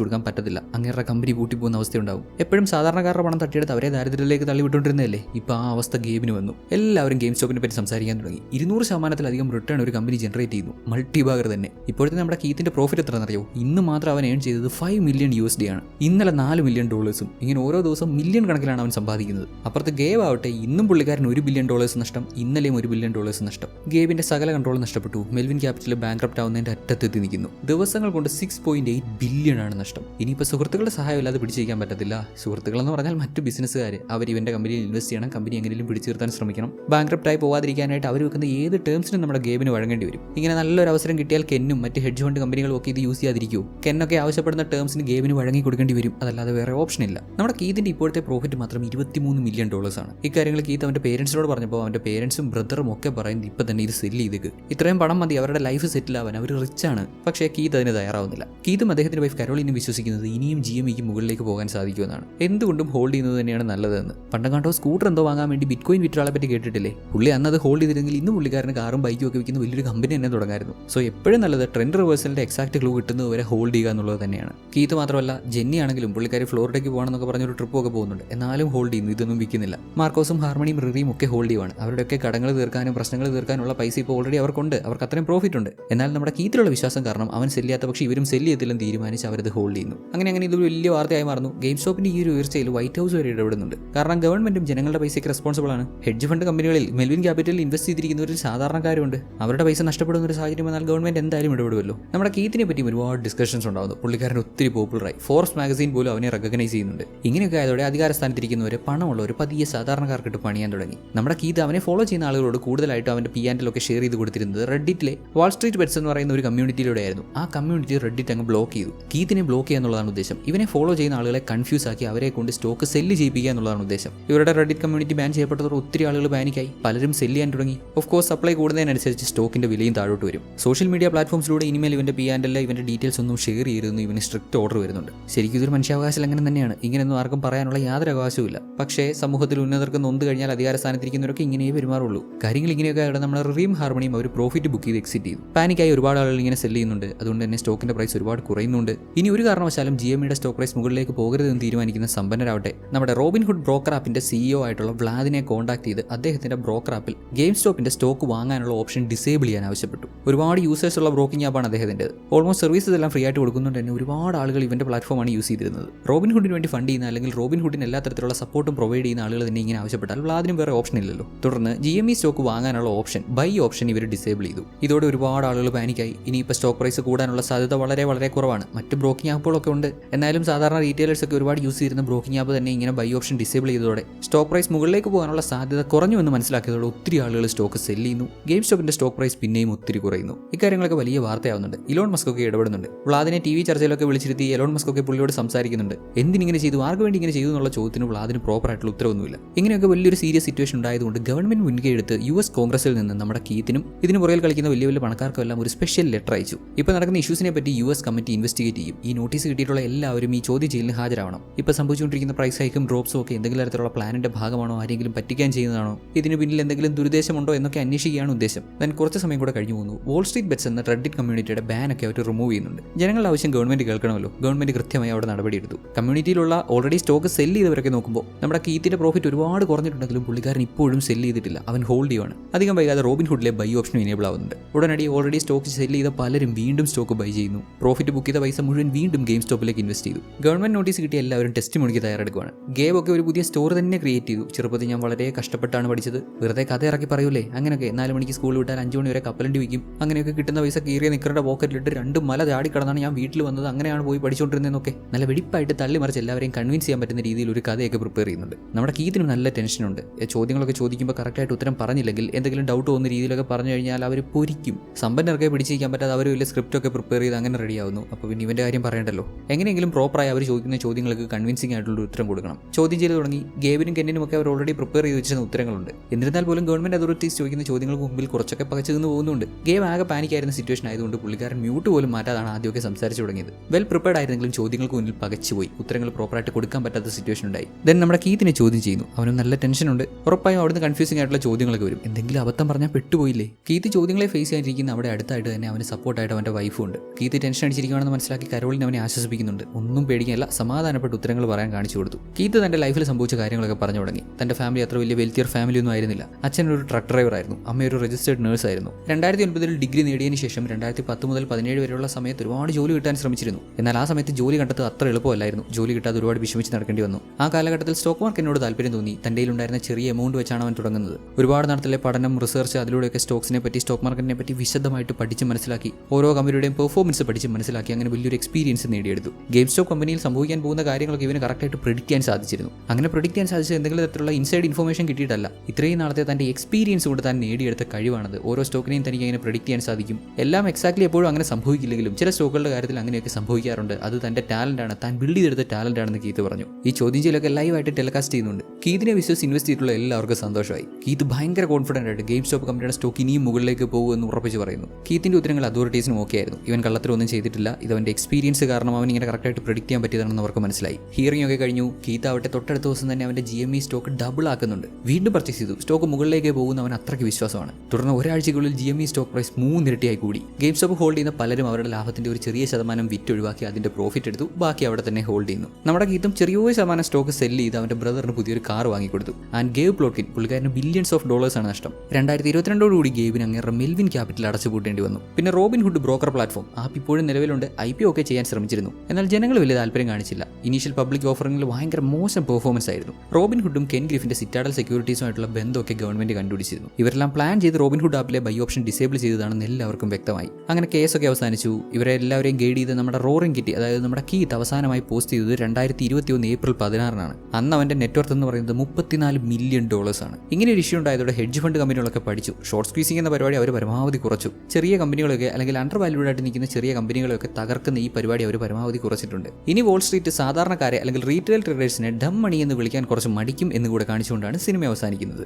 കൊടുക്കാൻ പറ്റത്തില്ല. അങ്ങേറെ കമ്പനി പൂട്ടിപ്പോകുന്ന അവസ്ഥയുണ്ടാവും. എപ്പോഴും സാധാരണക്കാരുടെ പണം തട്ടിയെടുത്ത് അവരെ ദാരിദ്ര്യത്തിലേക്ക് തള്ളിവിട്ടുകൊണ്ടിരുന്നതല്ലേ? ഇപ്പോൾ ആ അവസ്ഥ ഗെയിമിന് വന്നു. എല്ലാവരും ഗെയിം സ്റ്റോപ്പിനെ പറ്റി സംസാരിക്കാൻ തുടങ്ങി. ഇരുന്നൂറ് ശതമാനത്തിലധികം റിട്ടേൺ ഒരു കമ്പനി ജനറേറ്റ് ചെയ്യുന്നു മൾട്ടി ബാഗർ തന്നെ. ഇപ്പോഴത്തെ നമ്മുടെ കീത്തിന്റെ പ്രോഫിറ്റ് എത്ര എന്നറിയോ ഇന്ന് മാത്രം അവൻ ഏൺ ചെയ്തത് five million U S D ആണ്. ഇന്നലെ നാല് മില്യൺ ഡോളേഴ്സും ഇങ്ങനെ ഓരോ ദിവസം മില്യൺ കണക്കിലാണ് അവൻ സമ്പാദിക്കുന്നത്. അപ്പുറത്ത് ഗേവ് ആവട്ടെ ഇന്നും പുള്ളിക്കാരൻ ഒരു ബില്യൺ ഡോളേഴ്സ് നഷ്ടം ഇന്നലെയും ഒരു ബില്യൺ ഡോളേഴ്സ് നഷ്ടം. ഗേവിന്റെ സകല കൺട്രോൾ നഷ്ടപ്പെട്ടു. മെൽവിൻ ക്യാപിറ്റൽ ബാങ്ക്രപ്റ്റ് ആവുന്നതിന്റെ അറ്റത്തെത്തി നിൽക്കുന്നു. ദിവസങ്ങൾ കൊണ്ട് സിക്സ് പോയിന്റ് എയ്റ്റ് ബില്യൺ ആണ് നഷ്ടം. ഇനിയിപ്പോൾ സുഹൃത്തുക്കളുടെ സഹായം ഇല്ലാതെ പിടിച്ചിരിക്കാൻ പറ്റത്തില്ല. സുഹൃത്തുക്കൾ എന്ന് പറഞ്ഞാൽ മറ്റു ബിസിനസ്സുകാർ അവർ ഇവന്റെ കമ്പനിയിൽ ഇൻവെസ്റ്റ് ചെയ്യണം കമ്പനി എങ്ങനെയും പിടിച്ചു നിർത്താൻ ശ്രമിക്കണം. ബാങ്ക്രപ്റ്റായി ആയി പോകാതിരിക്കാനായിട്ട് അവർ വെക്കുന്ന ഏത് ടേംസിനും നമ്മുടെ ഗെയിമിന് വഴങ്ങേണ്ടി വരും. ഇങ്ങനെ നല്ലൊരു അവസരം കിട്ടിയാൽ കെന്നും മറ്റ് ഹെഡ്ജ് ഫണ്ട് കമ്പനികളും ഒക്കെ ഇത് യൂസ് ചെയ്യാതിരിക്കും. കെന്നൊക്കെ ആവശ്യപ്പെടുന്ന ടേംസിന് ഗെയിമിന് വഴങ്ങി കൊടുക്കേണ്ടി വരും. അതല്ലാതെ വേറെ ഓപ്ഷൻ ഇല്ല. നമ്മുടെ കീതിന്റെ ഇപ്പോഴത്തെ പ്രോഫിറ്റ് മാത്രം ഇരുപത്തിമൂന്ന് മില്യൺ ഡോളേഴ്സ് ആണ്. ഇക്കാര്യങ്ങൾ കീത്ത് അവന്റെ പേരൻസിനോട് പറഞ്ഞപ്പോൾ അവന്റെ പേരൻസും ബ്രദറും ഒക്കെ പറയുന്നത് ഇപ്പം തന്നെ ഇത് സെല്ല് ചെയ്തേക്ക്. ഇത്രയും പണം മതി അവരുടെ ലൈഫ് സെറ്റിൽ ആവാൻ അവർ റിച്ച് ആണ്. പക്ഷേ കീത്ത് അതിന് തയ്യാറാവുന്നില്ല. കീത്തും അദ്ദേഹത്തിന്റെ വൈഫ് കരോളിനും വിശ്വസിക്കുന്നത് ഇനിയും ജി എം ഇക്ക് മുകളിലേക്ക് പോകാൻ സാധിക്കുമെന്നാണ്. എന്തുകൊണ്ടും ഹോൾഡ് ചെയ്യുന്നത് തന്നെയാണ് നല്ലതെന്ന്. പണ്ടും കണ്ടോ സ്കൂട്ടർ എന്തോ വാങ്ങാൻ വേണ്ടി ബിറ്റ്കോയിൻ വിറ്റൊരാളെ പറ്റി കേട്ടിട്ടില്ലേ? പുള്ളി അന്ന് അത് ഹോൾഡ് ചെയ്തിരുന്നെങ്കിൽ ഇന്നും പുള്ളിക്കാരന് കാറും ബൈക്കും ഒക്കെ വിൽക്കുന്ന വലിയൊരു കമ്പനി തന്നെ തുടങ്ങായിരുന്നു. സോ എപ്പോഴും നല്ലത് ട്രെൻഡ് റിവേഴ്സലിന്റെ എക്സാക്ട് ക്ലൂ കിട്ടുന്നത് വരെ ഹോൾഡ് ചെയ്യുക എന്നുള്ളത് തന്നെയാണ്. കീത്ത് മാത്രമല്ല ജെന്നി ആണെങ്കിലും പുള്ളിക്കാരി ഫ്ലോറിഡയ്ക്ക് പോകണമെന്നൊക്കെ പറഞ്ഞൊരു ട്രിപ്പ് ഒക്കെ പോകുന്നുണ്ട്. എന്നാലും ഹോൾഡ് ചെയ്യുന്നു ഇതൊന്നും വിൽക്കുന്നില്ല. മാർക്കോസും ഹാർമണിയും റിറിയും ഒക്കെ ഹോൾഡ് ചെയ്യുവാണ്. അവരുടെയൊക്കെ കടങ്ങൾ തീർക്കാനും പ്രശ്നങ്ങൾ തീർക്കാനുള്ള പൈസ ഇപ്പോൾ ഓൾറെഡി അവർക്കുണ്ട്. അവർക്ക് അത്രയും പ്രോഫിറ്റ് ഉണ്ട്. എന്നാൽ നമ്മുടെ കീത്തിലുള്ള വിശ്വാസം കാരണം അവൻ സെല്ലിയാത്ത പക്ഷേ ഇവരും സെല്ല് ചെയ്യത്തില്ലെന്ന് തീരുമാനിച്ച് അവരത് ഹോൾഡ് ചെയ്യുന്നു. അങ്ങനെ അങ്ങനെ ഇതൊരു വലിയ വാർത്തയായി മാറുന്നു. ഗെയിം സ്റ്റോപ്പിന്റെ ഈ ഒരു ഉയർച്ചയിൽ വൈറ്റ് ഹൗസ് വരെ ഇടപെടുന്നുണ്ട്. കാരണം ഗവൺമെന്റും ജനങ്ങളുടെ പൈസയ്ക്ക് റെസ്പോൺസിബിൾ ആണ്. ഹെഡ്ജ് ഫണ്ട് കമ്പനികളിൽ മെൽവിൻ ക്യാപിറ്റലിൽ ഇൻവെസ്റ്റ് ചെയ്തിരിക്കുന്നവരിൽ സാധാരണക്കാരുണ്ട് അവരുടെ പൈസ നഷ്ടപ്പെടുന്ന ഒരു സാഹചര്യം വന്നാൽ ഗവൺമെന്റ് എന്തായാലും ഇടപെടുമല്ലോ. നമ്മുടെ കീത്തിനെ പറ്റി ഒരുപാട് ഡിസ്കഷൻസ് ഉണ്ടാവുന്നു. പുള്ളിക്കാരൻ ഒത്തിരി പോപ്പുലറായി ഫോർസ് മാഗസീൻ പോലും അവനെ റെക്കഗ്നൈസ് ചെയ്യുന്നുണ്ട്. ഇങ്ങനെയൊക്കെ ആയതോടെ അധികാര സ്ഥാനത്തിരിക്കുന്നവർ ഒരു പതിയെ സാധാരണക്കാർക്കിട്ട് പണിയാൻ തുടങ്ങി. നമ്മുടെ കീത്ത് അവനെ ഫോളോ ചെയ്യുന്ന ആളുകളോട് കൂടുതലായിട്ട് അവന്റെ പി ആൻഡിലൊക്കെ ഷെയർ ചെയ്ത് കൊടുത്തിരുന്നത് റെഡിറ്റിലെ വാൾ സ്ട്രീറ്റ് ബെറ്റ്സ് എന്ന് പറയുന്ന ഒരു കമ്മ്യൂണിറ്റിയിലൂടെ ആയിരുന്നു ആ കമ്മ്യൂണിറ്റി റെഡിറ്റ് അങ്ങ് ബ്ലോക്ക് ചെയ്തു. കീത്തിനെ ബ്ലോക്ക് ചെയ്യുക എന്നുള്ളതാണ് ഉദ്ദേശം. ഇവനെ ഫോളോ ചെയ്യുന്ന ആളുകളെ കൺഫ്യൂസ് ആക്കി അവരെ കൊണ്ട് സ്റ്റോക്ക് സെല്ല് ചെയ്യിപ്പിക്കുക എന്നുള്ളതാണ് ഉദ്ദേശം. ഇവരുടെ റെഡിറ്റ് കമ്മ്യൂണിറ്റി ബാൻ ചെയ്യപ്പെട്ടതോടെ ഒത്തിരി ആളുകൾ പാനിക്കായി പലരും സെല്ല് ചെയ്യാൻ തുടങ്ങി. ഓഫ് കോഴ്സ് സപ്ലൈ കൂടുന്നതിനനുസരിച്ച് സ്റ്റോക്കിന്റെ വിലയും താഴോട്ട് വരും. സോഷ്യൽ മീഡിയ പ്ലാറ്റ്ഫോംസിലൂടെ ഇനിമേൽ ഇവന്റെ പി ആൻഡ് അല്ല ഇവന്റെ ഡീറ്റെയിൽസ് ഒന്നും ഷെയർ ചെയ്യരുതെന്ന് ഇവന് സ്ട്രിക്റ്റ് ഓർഡർ വരുന്നുണ്ട്. ശരിക്കും ഇതൊരു മനുഷ്യാവകാശം അങ്ങനെ തന്നെയാണ്? ഇങ്ങനെയൊന്നും ആർക്കും പറയാനുള്ള യാതൊരു അവകാശവുമില്ല പക്ഷേ സമൂഹത്തിൽ ഉന്നതർക്ക് നൊന്ത് കഴിഞ്ഞാൽ അധികാര സ്ഥാനത്തിരിക്കുന്നവരൊക്കെ ഇങ്ങനെയേ പെരുമാറുള്ളൂ. കാര്യങ്ങൾ ഇങ്ങനെയൊക്കെ നമ്മുടെ റീം ഹാർമണിയും അവർ പ്രോഫിറ്റ് ബുക്ക് ചെയ്ത് എക്സിറ്റ് ചെയ്തു. പാനിക്കായി ഒരുപാട് ആളുകൾ ഇങ്ങനെ സെല്ല് ചെയ്യുന്നുണ്ട്. അതുകൊണ്ട് തന്നെ സ്റ്റോക്കിന്റെ പ്രൈസ് ഒരുപാട് കുറയുന്നുണ്ട്. ഇനി ഒരു കാരണവശാലും ജി എം സ്റ്റോക്ക് പ്രൈസ് മുകളിലേക്ക് പോകരുതെന്ന് തീരുമാനിക്കുന്ന സമ്പന്നരാവട്ടെ നമ്മുടെ റോബിൻഹുഡ് ബ്രോക്കർ ആപ്പിന്റെ സിഇഒ ആയിട്ടുള്ള വ്ലാദിനെ കോൺടാക്ട് ചെയ്ത് അദ്ദേഹത്തിന്റെ ബ്രോക്കർ ആപ്പിൽ ഗെയിം സ്റ്റോപ്പിന്റെ സ്റ്റോക്ക് വാങ്ങാനുള്ള ഓപ്ഷൻ ഡിസേബിൾ ചെയ്യാൻ ആവശ്യപ്പെട്ടു. ഒരുപാട് യൂസേഴ്സ് ഉള്ള ബ്രോക്കിംഗ് ആപ്പാണ് അദ്ദേഹത്തിന്റെ ഓൾമോസ്റ്റ് സർവീസസ് എല്ലാം ഫ്രീ ആയിട്ട് കൊടുക്കുന്നുണ്ട് തന്നെ ഒരുപാട് ആളുകൾ ഇവന്റെ പ്ലാറ്റ്ഫോമാണ് യൂസ് ചെയ്തിരുന്നത്. റോബിൻഹുഡിന് വേണ്ടി ഫണ്ട് ചെയ്യുന്ന അല്ലെങ്കിൽ റോബിൻഹുഡിന് എല്ലാ തരത്തിലുള്ള സപ്പോർട്ടും പ്രൊവൈഡ് ചെയ്യുന്ന ആളുകൾ തന്നെ ഇങ്ങനെ ആവശ്യപ്പെട്ടാൽ വ്ലാദിനും വേറെ ഓപ്ഷൻ ഇല്ലല്ലോ. തുടർന്ന് ജി എം ഇ സ്റ്റോക്ക് വാങ്ങാനുള്ള ഓപ്ഷൻ ബൈ ഓപ്ഷൻ ഇവർ ഡിസേബിൾ ചെയ്തു. ഇതോടെ ഒരുപാട് ആളുകൾ പാനിക്കായി ഇനിയിപ്പോൾ സ്റ്റോക്ക് പ്രൈസ് കൂടാനുള്ള സാധ്യത വളരെ വളരെ കുറവാണ്. മറ്റ് ബ്രോക്കിംഗ് ആപ്പുകളൊക്കെ ഉണ്ട്. എന്നാലും സാധാരണ റീറ്റെയിലേഴ്സ് ഒക്കെ ഒരുപാട് യൂസ് ചെയ്യുന്ന ബ്രോക്കിംഗ് ആപ്പ് തന്നെ ഇങ്ങനെ ബൈ ഓപ്ഷൻ ഡിസേബിൾ ചെയ്തതോടെ സ്റ്റോക്ക് പ്രൈസ് മുകളിലേക്ക് പോകാനുള്ള സാധ്യത കുറഞ്ഞു എന്ന് മനസ്സിലാക്കിയതോടെ ഒത്തിരി ആളുകൾ സ്റ്റോക്ക് സെല്ല് ചെയ്യുന്നു. ഗെയിം സ്റ്റോക്കിന്റെ സ്റ്റോക്ക് പ്രൈസ് പിന്നെയും ഒത്തിരി കുറയുന്നു. ഇക്കാര്യങ്ങളൊക്കെ വലിയ വാർത്തയാവുന്നുണ്ട്. ഇലോൺ മസ്ക് ഒക്കെ ഇടപെടുന്നുണ്ട്. വ്ളാദിനെ ടി വി ചർച്ചയിലൊക്കെ വിളിച്ചിരുത്തി എലോൺ മസ്ക് ഒക്കെ പുള്ളിയോട് സംസാരിക്കുന്നുണ്ട്. എന്തിനിങ്ങനെ ചെയ്തു? ആർക്ക് വേണ്ടി ഇങ്ങനെ ചെയ്തു എന്നുള്ള ചോദ്യത്തിന് വ്ളാദിന് പ്രോപ്പർ ആയിട്ടുള്ള ഉത്തരവൊന്നുമില്ല. ഇങ്ങനെയൊക്കെ വലിയൊരു സീരിയസ് സിറ്റുവേഷൻ ഉണ്ടായതുകൊണ്ട് ഗവൺമെന്റ് മുൻകൈ എടുത്ത് യു എസ് കോൺഗ്രസിൽ നിന്ന് നമ്മുടെ കീത്തിനും ഇതിന് പുറകിൽ കളിക്കുന്ന വലിയ വലിയ പണക്കാർക്കും എല്ലാം ഒരു സ്പെഷ്യൽ ലെറ്റർ അയച്ചു. നടക്കുന്ന ഇഷ്യൂസിനെ പറ്റി യു എസ് കമ്മിറ്റി ഇൻവെസ്റ്റിഗേറ്റ് ചെയ്യും. ഈ നോട്ടീസ് കിട്ടിയിട്ടുള്ള എല്ലാവരും ഈ ചോദ്യം ചെയ്യലിന് ഹാജരാവണം. ഇപ്പോൾ സംഭവിച്ചുകൊണ്ടിരിക്കുന്ന പ്രൈസ് ഹൈക്കും ഡ്രോപ്സും ഒക്കെ എന്തെങ്കിലും തരത്തിലുള്ള പ്ലാനിന്റെ ഭാഗമാണോ? ആരെങ്കിലും പറ്റിക്കാൻ ചെയ്യുന്നതാണോ? ഇതിന് പിന്നിൽ എന്തെങ്കിലും ദുരുദ്ദേശമുണ്ടോ എന്നൊക്കെ അന്വേഷിക്കുകയാണ് ഉദ്ദേശം. ഞാൻ കുറച്ച് സമയം കൂടെ കഴിഞ്ഞു പോകുന്നു. വോൾ സ്ട്രീറ്റ് ബെറ്റ്സ് എന്ന റെഡിറ്റ് കമ്മ്യൂണിറ്റിയുടെ ബാൻ ഒക്കെ അവർ റിമൂവ് ചെയ്യുന്നുണ്ട്. ജനങ്ങളുടെ ആവശ്യം ഗവൺമെന്റ് കേൾക്കണമല്ലോ. ഗവൺമെന്റ് കൃത്യമായി അവിടെ നടപടിയെടുത്തു. കമ്മ്യൂണിറ്റിയിലുള്ള ഓൾറെഡി സ്റ്റോക്ക് സെല്ല് ചെയ്തവരൊക്കെ നോക്കുമ്പോൾ നമ്മുടെ കീത്തിന്റെ പ്രോഫിറ്റ് ഒരുപാട് കുറഞ്ഞിട്ടുണ്ടെങ്കിലും പുള്ളിക്കാരൻ ഇപ്പോഴും സെല്ല് ചെയ്തിട്ടില്ല. അവൻ ഹോൾഡ് ചെയ്യുവാണ്. അധികം വൈകാതെ റോബിൻ ഹുഡിലെ ബൈ ഓപ്ഷൻ എനേബിൾ ആവുന്നുണ്ട്. ഉടനടി ഓൾറെഡി സ്റ്റോക്ക് സെല്ല് ചെയ്ത പലരും വീണ്ടും സ്റ്റോക്ക് ബൈ ചെയ്യുന്നു. പ്രോഫിറ്റ് ബുക്ക് ചെയ്ത പൈസ മുഴുവൻ വീണ്ടും ഗെയിം സ്റ്റോപ്പിലേക്ക് ഇൻവെസ്റ്റ് ചെയ്തു. ഗവൺമെന്റ് നോട്ടീസ് കിട്ടിയ എല്ലാവരും ടെസ്റ്റ് മണിക്ക് തയ്യാറെടുക്കുകയാണ് ഗെയിം ഒക്കെ ഒരു പുതിയ സ്റ്റോർ തന്നെ ക്രിയേറ്റ് ചെയ്തു. ചെറുപ്പത്തിൽ ഞാൻ വളരെ കഷ്ടപ്പെട്ടാണ് പഠിച്ചത്. വെറുതെ കഥ ഇറക്കി പറയൂലേ? അങ്ങനെയൊക്കെ. നാല് മണിക്ക് സ്കൂൾ വിട്ടാൽ അഞ്ച് മണി വരെ കപ്പലണ്ടി വിൽക്കും അങ്ങനെയൊക്കെ കിട്ടുന്ന പൈസ കീറിയ നിക്കറുടെ പോക്കറ്റിലിട്ട് രണ്ട് മല ചാടി കടന്നാണ് ഞാൻ വീട്ടിൽ വന്നത്. അങ്ങനെയാണ് പോയി പഠിച്ചുകൊണ്ടിരുന്നതെന്നൊക്കെ നല്ല വെടിപ്പായിട്ട് തള്ളി മറിച്ച് എല്ലാവരെയും കൺവിൻസ് ചെയ്യാൻ പറ്റുന്ന രീതിയിൽ ഒരു കഥയൊക്കെ പ്രിപ്പയർ ചെയ്യുന്നുണ്ട്. നമ്മുടെ കീത്തിന് നല്ല ടെൻഷനുണ്ട് ചോദ്യങ്ങളൊക്കെ ചോദിക്കുമ്പോൾ കറക്റ്റായിട്ട് ഉത്തരം പറഞ്ഞില്ലെങ്കിൽ എന്തെങ്കിലും ഡൗട്ട് തോന്നുന്ന രീതിയിലൊക്കെ പറഞ്ഞു കഴിഞ്ഞാൽ അവർ പൊരിക്കും. സമ്പന്നർക്ക് പിടിച്ചിരിക്കാൻ പറ്റാതെ അവർ വലിയ സ്ക്രിപ്റ്റൊക്കെ പ്രിപ്പയർ ചെയ്ത് അങ്ങനെ റെഡി ആവുന്നു. അപ്പോൾ പിന്നെ ഇവന്റെ കാര്യം പറയണ്ടല്ലോ. എങ്ങനെയെങ്കിലും പ്രോപ്പറായി അവർ ചോദിക്കുന്ന ചോദ്യങ്ങൾക്ക് കൺവിൻസിംഗ് ആയിട്ടുള്ള ഉത്തരം കൊടുക്കണം. ചോദ്യം ചെയ്ത് തുടങ്ങി ഗേവിനും കെന്നിനും ഒക്കെ അവർ ഓൾറെഡി പ്രിപ്പയർ ചെയ്ത് വെച്ചിരുന്ന ഉത്തരങ്ങളുണ്ട്. എന്നിരുന്നാൽ പോലും ഗവൺമെന്റ് അതോറിറ്റീസ് ചോദിക്കുന്ന ചോദ്യങ്ങൾക്ക് മുമ്പിൽ കുറച്ചൊക്കെ പകച്ചു നിന്ന് പോകുന്നുണ്ട്. ഗെയിം ആകെ പാനിക്കായിരുന്ന സിറ്റുവേഷൻ ആയതുകൊണ്ട് പുള്ളിക്കാരൻ മ്യൂട്ട് പോലും മാറ്റാതാണ് ആദ്യമൊക്കെ സംസാരിച്ചു തുടങ്ങിയത്. വെൽ പ്രിപ്പയർഡ് ആയിരുന്നെങ്കിലും ചോദ്യങ്ങൾക്ക് മുന്നിൽ പകച്ചുപോയി ഉത്തരങ്ങൾ പ്രോപ്പറായിട്ട് കൊടുക്കാൻ പറ്റാത്ത സിറ്റുവേഷൻ ഉണ്ടായി. ദെൻ നമ്മുടെ കീത്തിനെ ചോദ്യം ചെയ്യുന്നു. അവനും നല്ല ടെൻഷൻ ഉണ്ട്. ഉറപ്പായും അവിടുന്ന് കൺഫ്യൂസിംഗ് ആയിട്ടുള്ള ചോദ്യങ്ങളൊക്കെ വരും. എന്തെങ്കിലും അബദ്ധം പറഞ്ഞാൽ പെട്ടുപോയില്ലേ? കീത്ത് ചോദ്യങ്ങളെ ഫേസ് ചെയ്യാനിരിക്കുന്ന അവിടെ അടുത്തായിട്ട് തന്നെ അവന് സപ്പോർട്ടായിട്ട് അവന്റെ വൈഫും ഉണ്ട് കീത്ത് ടെൻഷൻ അടിച്ചിരിക്കുകയാണെന്ന് മനസ്സിലാക്കി കരോളിൻ അവനെ ആശ്വസിപ്പിക്കുന്നുണ്ട്. ഒന്നും പേടിക്കാനല്ല സമാധാനപ്പെട്ട് ഉത്തരങ്ങൾ പറയാൻ കാണിച്ചു കൊടുത്തു. കീത്ത് തന്റെ ലൈഫിൽ സംഭവിച്ച കാര്യങ്ങളൊക്കെ പറഞ്ഞു തുടങ്ങി. തന്റെ ഫാമിലി അത്ര വലിയ വെൽത്തിയർ ഫാമിലി ഒന്നും ആയിരുന്നില്ല. അച്ഛൻ ഒരു ട്രക്ക് ഡ്രൈവർ ആയിരുന്നു. അമ്മ ഒരു രജിസ്റ്റേർഡ് നേഴ്സ് ആയിരുന്നു. രണ്ടായിരത്തി ഒൻപതിൽ ഡിഗ്രി നേടിയതിന് ശേഷം രണ്ടായിരത്തി പത്ത് മുതൽ പതിനേഴ് വരെയുള്ള സമയത്ത് ഒരുപാട് ജോലി കിട്ടാൻ ശ്രമിച്ചിരുന്നു. എന്നാൽ ആ സമയത്ത് ജോലി കണ്ടത് അത്ര എളുപ്പമല്ലായിരുന്നു. ജോലി കിട്ടാതെ ഒരുപാട് വിഷമിച്ച് നടക്കേണ്ടി വന്നു. ആ കാലഘട്ടത്തിൽ സ്റ്റോക്ക് മാർക്കറ്റിനോട് താല്പര്യം തോന്നി. തന്റെ ഉണ്ടായിരുന്ന ചെറിയ എമൗണ്ട് വെച്ചാണ് അവൻ തുടങ്ങുന്നത്. ഒരുപാട് നടത്തിലെ പഠനം റിസർച്ച് അതിലൂടെയൊക്കെ സ്റ്റോക്സിനെ പറ്റി സ്റ്റോക്ക് മാർക്കറ്റിനെ പറ്റി വിശദമായിട്ട് പഠിച്ച് മനസ്സിലാക്കി. ഓരോ കമ്പനിയുടെയും പെർഫോമൻസ് പഠിച്ച് മനസ്സിലാക്കി അങ്ങനെ വലിയൊരു എക്സ്പീരിയൻസ് നേടിയെടുത്തു. ഗെയിം സ്റ്റോക്ക് കമ്പനിയിൽ സംഭവിക്കാൻ പോകുന്ന കാര്യങ്ങളൊക്കെ ഇവന് കറക്റ്റായിട്ട് പ്രഡിക്റ്റ് ചെയ്യാൻ സാധിച്ചിരുന്നു. അങ്ങനെ പ്രഡിക്റ്റ് ചെയ്യാൻ സാധിച്ച എന്തെങ്കിലും തരത്തിലുള്ള ഇൻസൈഡ് ഇൻഫർമേഷൻ കിട്ടിയിട്ടല്ല. ഇത്രയും നാളത്തെ തന്റെ എക്സ്പീരിയൻസ് കൊണ്ട് താൻ നേടിയെടുത്ത കഴിവാണത്. ഓരോ സ്റ്റോക്കിനെയും തനിക്ക് അങ്ങനെ പ്രഡിക്റ്റ് ചെയ്യാൻ സാധിക്കും. എല്ലാം എക്സാക്ട്ലി എപ്പോഴും അങ്ങനെ സംഭവിക്കില്ലെങ്കിലും ചില സ്റ്റോക്കുകളുടെ കാര്യത്തിൽ അങ്ങനെയൊക്കെ സംഭവിക്കാറുണ്ട്. അത് തന്റെ ടാലന്റ് ആണ്. താൻ ബിൽഡ് ചെയ്തെടുത്ത ആണെന്ന് കീത്ത് പറഞ്ഞു. ഈ ചോദ്യം ചെയ്യലൊക്കെ ലൈവായിട്ട് ടെലികാസ്റ്റ് ചെയ്യുന്നുണ്ട്. കീതിനെ വിശ്വസിച്ച് ഇൻവെസ്റ്റ് ചെയ്തിട്ടുള്ള എല്ലാവർക്കും സന്തോഷമായി. കീത്ത് ഭയങ്കര കോൺഫിഡന്റ് ആയിട്ട് ഗെയിം സ്റ്റോപ്പ് കമ്പനിയുടെ സ്റ്റോക്ക് ഇനിയും മുകളിലേക്ക് പോകുമെന്ന് ഉറപ്പിച്ച് പറയുന്നു. കീത്തിന്റെ ഉത്തരങ്ങൾ അതോറിറ്റീസിനും ഓക്കെ ആയിരുന്നു. ഇവൻ കള്ളത്തിലൊന്നും ചെയ്തിട്ടില്ല. ഇത് അവന്റെ എക്സ്പീരിയൻസ് കാരണം അവൻ ഇങ്ങനെ കറക്റ്റായിട്ട് പ്രിഡിക്റ്റ് ചെയ്യാൻ പറ്റിയതാണെന്ന് അവർക്ക് മനസ്സിലായി. ഹിയറിംഗ് ഒക്കെ കഴിഞ്ഞു. കീത്ത ആവട്ടെ തൊട്ടടുത്ത ദിവസം തന്നെ അവന്റെ G M E stock double ആക്കുന്നുണ്ട്. വീണ്ടും പർച്ചേസ് ചെയ്തു. സ്റ്റോക്ക് മുകളിലേക്ക് പോകുന്ന അവൻ അത്രയ്ക്ക് വിശ്വാസമാണ്. തുടർന്ന് ഒരാഴ്ചക്കുള്ളിൽ G M E stock price മൂന്നിരട്ടിയായി കൂടി. ഗെയിം സ്റ്റോപ്പ് ഹോൾഡ് ചെയ്യുന്ന പലരും അവരുടെ ലാഭത്തിന്റെ ഒരു ചെറിയ ശതമാനം വിറ്റ് ഒഴിവാക്കി അതിന്റെ പ്രോഫിറ്റ് എടുത്തു. ബാക്കി അവിടെ തന്നെ ഹോൾഡ് ചെയ്യുന്നു. നമ്മുടെ ഗീതം ചെറിയൊരു ശതമാനം സ്റ്റോക്ക് സെല്ല് ചെയ്ത് അവന്റെ ബ്രദറിന് പുതിയൊരു കാർ വാങ്ങിക്കൊടുത്തു. ആൻഡ് ഗേവ് പ്ലോട്ടിൻ പുള്ളിക്കാരന് ബില്യൺസ് ഓഫ് ഡോളേഴ്സ് ആണ് നഷ്ടം. രണ്ടായിരത്തി ഇരുപത്തിരണ്ടോടുകൂടി ഗേവിന് അങ്ങേറെ മെൽവിൻ ക്യാപിറ്റൽ അടച്ചുപൂട്ടേണ്ടി വന്നു. പിന്നെ Robinhood broker platform. App ഇപ്പോഴും നിലവിലുണ്ട്. ഐ പി ഒക്കെ ചെയ്യാൻ ശ്രമിച്ചിരുന്നു. എന്നാൽ ജനങ്ങൾ വലിയ താല്പര്യം കാണിച്ചില്ല. ഇനീഷ്യൽ പബ്ലിക് ഓഫറിംഗിൽ ഭയങ്കര മോശം പെർഫോമൻസ് ആയിരുന്നു. റോബിൻ ഹുഡും കെൻ ഗ്രിഫിന്റെ സിറ്റാഡൽ സെക്യൂരിറ്റീസുമായിട്ടുള്ള ബന്ധമൊക്കെ ഗവൺമെന്റ് കണ്ടുപിടിച്ചിരുന്നു. ഇവരെല്ലാം പ്ലാൻ ചെയ്ത് റോബിൻ ഹുഡ് ആപ്പിലെ ബൈ ഓപ്ഷൻ ഡിസേബിൾ ചെയ്തതാണെന്ന് എല്ലാവർക്കും വ്യക്തമായി. അങ്ങനെ കേസൊക്കെ അവസാനിച്ചു. ഇവരെ എല്ലാവരെയും ഗൈഡ് ചെയ്ത് നമ്മുടെ റോറിംഗ് കിറ്റി അതായത് നമ്മുടെ കീത്ത് അവസാനമായി പോസ്റ്റ് ചെയ്തത് രണ്ടായിരത്തി ഇരുപത്തി ഒന്ന് ഏപ്രിൽ പതിനാറിനാണ്. അന്ന് അവന്റെ നെറ്റ്വർത്ത് എന്ന് പറയുന്നത് മുപ്പത്തിനാല് മില്യൺ ഡോളേഴ്സ് ആണ്. ഇങ്ങനെ ഒരു ഇഷ്യൂ ഉണ്ടായതോടെ ഹെഡ്ജ് ഫണ്ട് കമ്പനികളൊക്കെ പഠിച്ചു. ഷോർട്ട് സ്ക്വീസിംഗ് എന്ന പരിപാടി അവർ പരമാവധി കുറച്ചു. ചെറിയ കമ്പനികളൊക്കെ അല്ലെങ്കിൽ അണ്ടർ വാല്യൂഡ് ആയിട്ട് നിൽക്കുന്ന ചെറിയ കമ്പനികളൊക്കെ തകർക്കുന്ന ഈ പരിപാടി അവർ പരമാവധി കുറച്ചിട്ടുണ്ട്. ഇനി വോൾ സ്ട്രീറ്റ് സാധാരണക്കാരെ അല്ലെങ്കിൽ റീറ്റെയിൽ ട്രേഡേഴ്സിനെ ഡം മണി എന്ന് വിളിക്കാൻ കുറച്ച് മടിക്കും എന്ന് കൂടെ കാണിച്ചുകൊണ്ടാണ് സിനിമ അവസാനിക്കുന്നത്.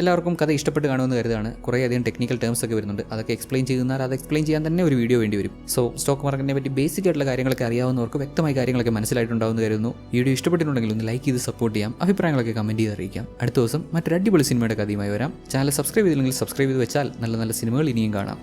എല്ലാവർക്കും കഥ ഇഷ്ടപ്പെട്ട് കാണുമെന്ന് കരുതാണ്. കുറേയധികം ടെക്നിക്കൽ ടേംസ് ഒക്കെ വരുന്നുണ്ട്. അതൊക്കെ എക്സ്പ്ലെയിൻ ചെയ്യുന്നാൽ അത് എക്സ്പ്ലെയിൻ ചെയ്യാൻ തന്നെ ഒരു വീഡിയോ വേണ്ടി വരും. സോ സ്റ്റോക്ക് മാർക്കറ്റിനെ പറ്റി ബേസിക് ആയിട്ടുള്ള കാര്യങ്ങളൊക്കെ അറിയാവുന്നവർക്ക് വ്യക്തമായ കാര്യങ്ങളൊക്കെ മനസ്സിലായിട്ടുണ്ടാവുമെന്ന് കരുതുന്നു. വീഡിയോ ഇഷ്ടപ്പെട്ടിട്ടുണ്ടെങ്കിൽ ഒന്ന് ലൈക്ക് ചെയ്ത് സപ്പോർട്ട് ചെയ്യാം. അഭിപ്രായങ്ങളൊക്കെ കമന്റ് ചെയ്ത് അറിയിക്കാം. അടുത്ത ദിവസം മറ്റൊരു അടിപൊളി സിനിമയുടെ കഥയുമായി വരാം. ചാനൽ സബ്സ്ക്രൈബ് ചെയ്തില്ലെങ്കിൽ സബ്സ്ക്രൈബ് ചെയ്ത് വെച്ചാൽ നല്ല നല്ല സിനിമകൾ ഇനിയും കാണാം.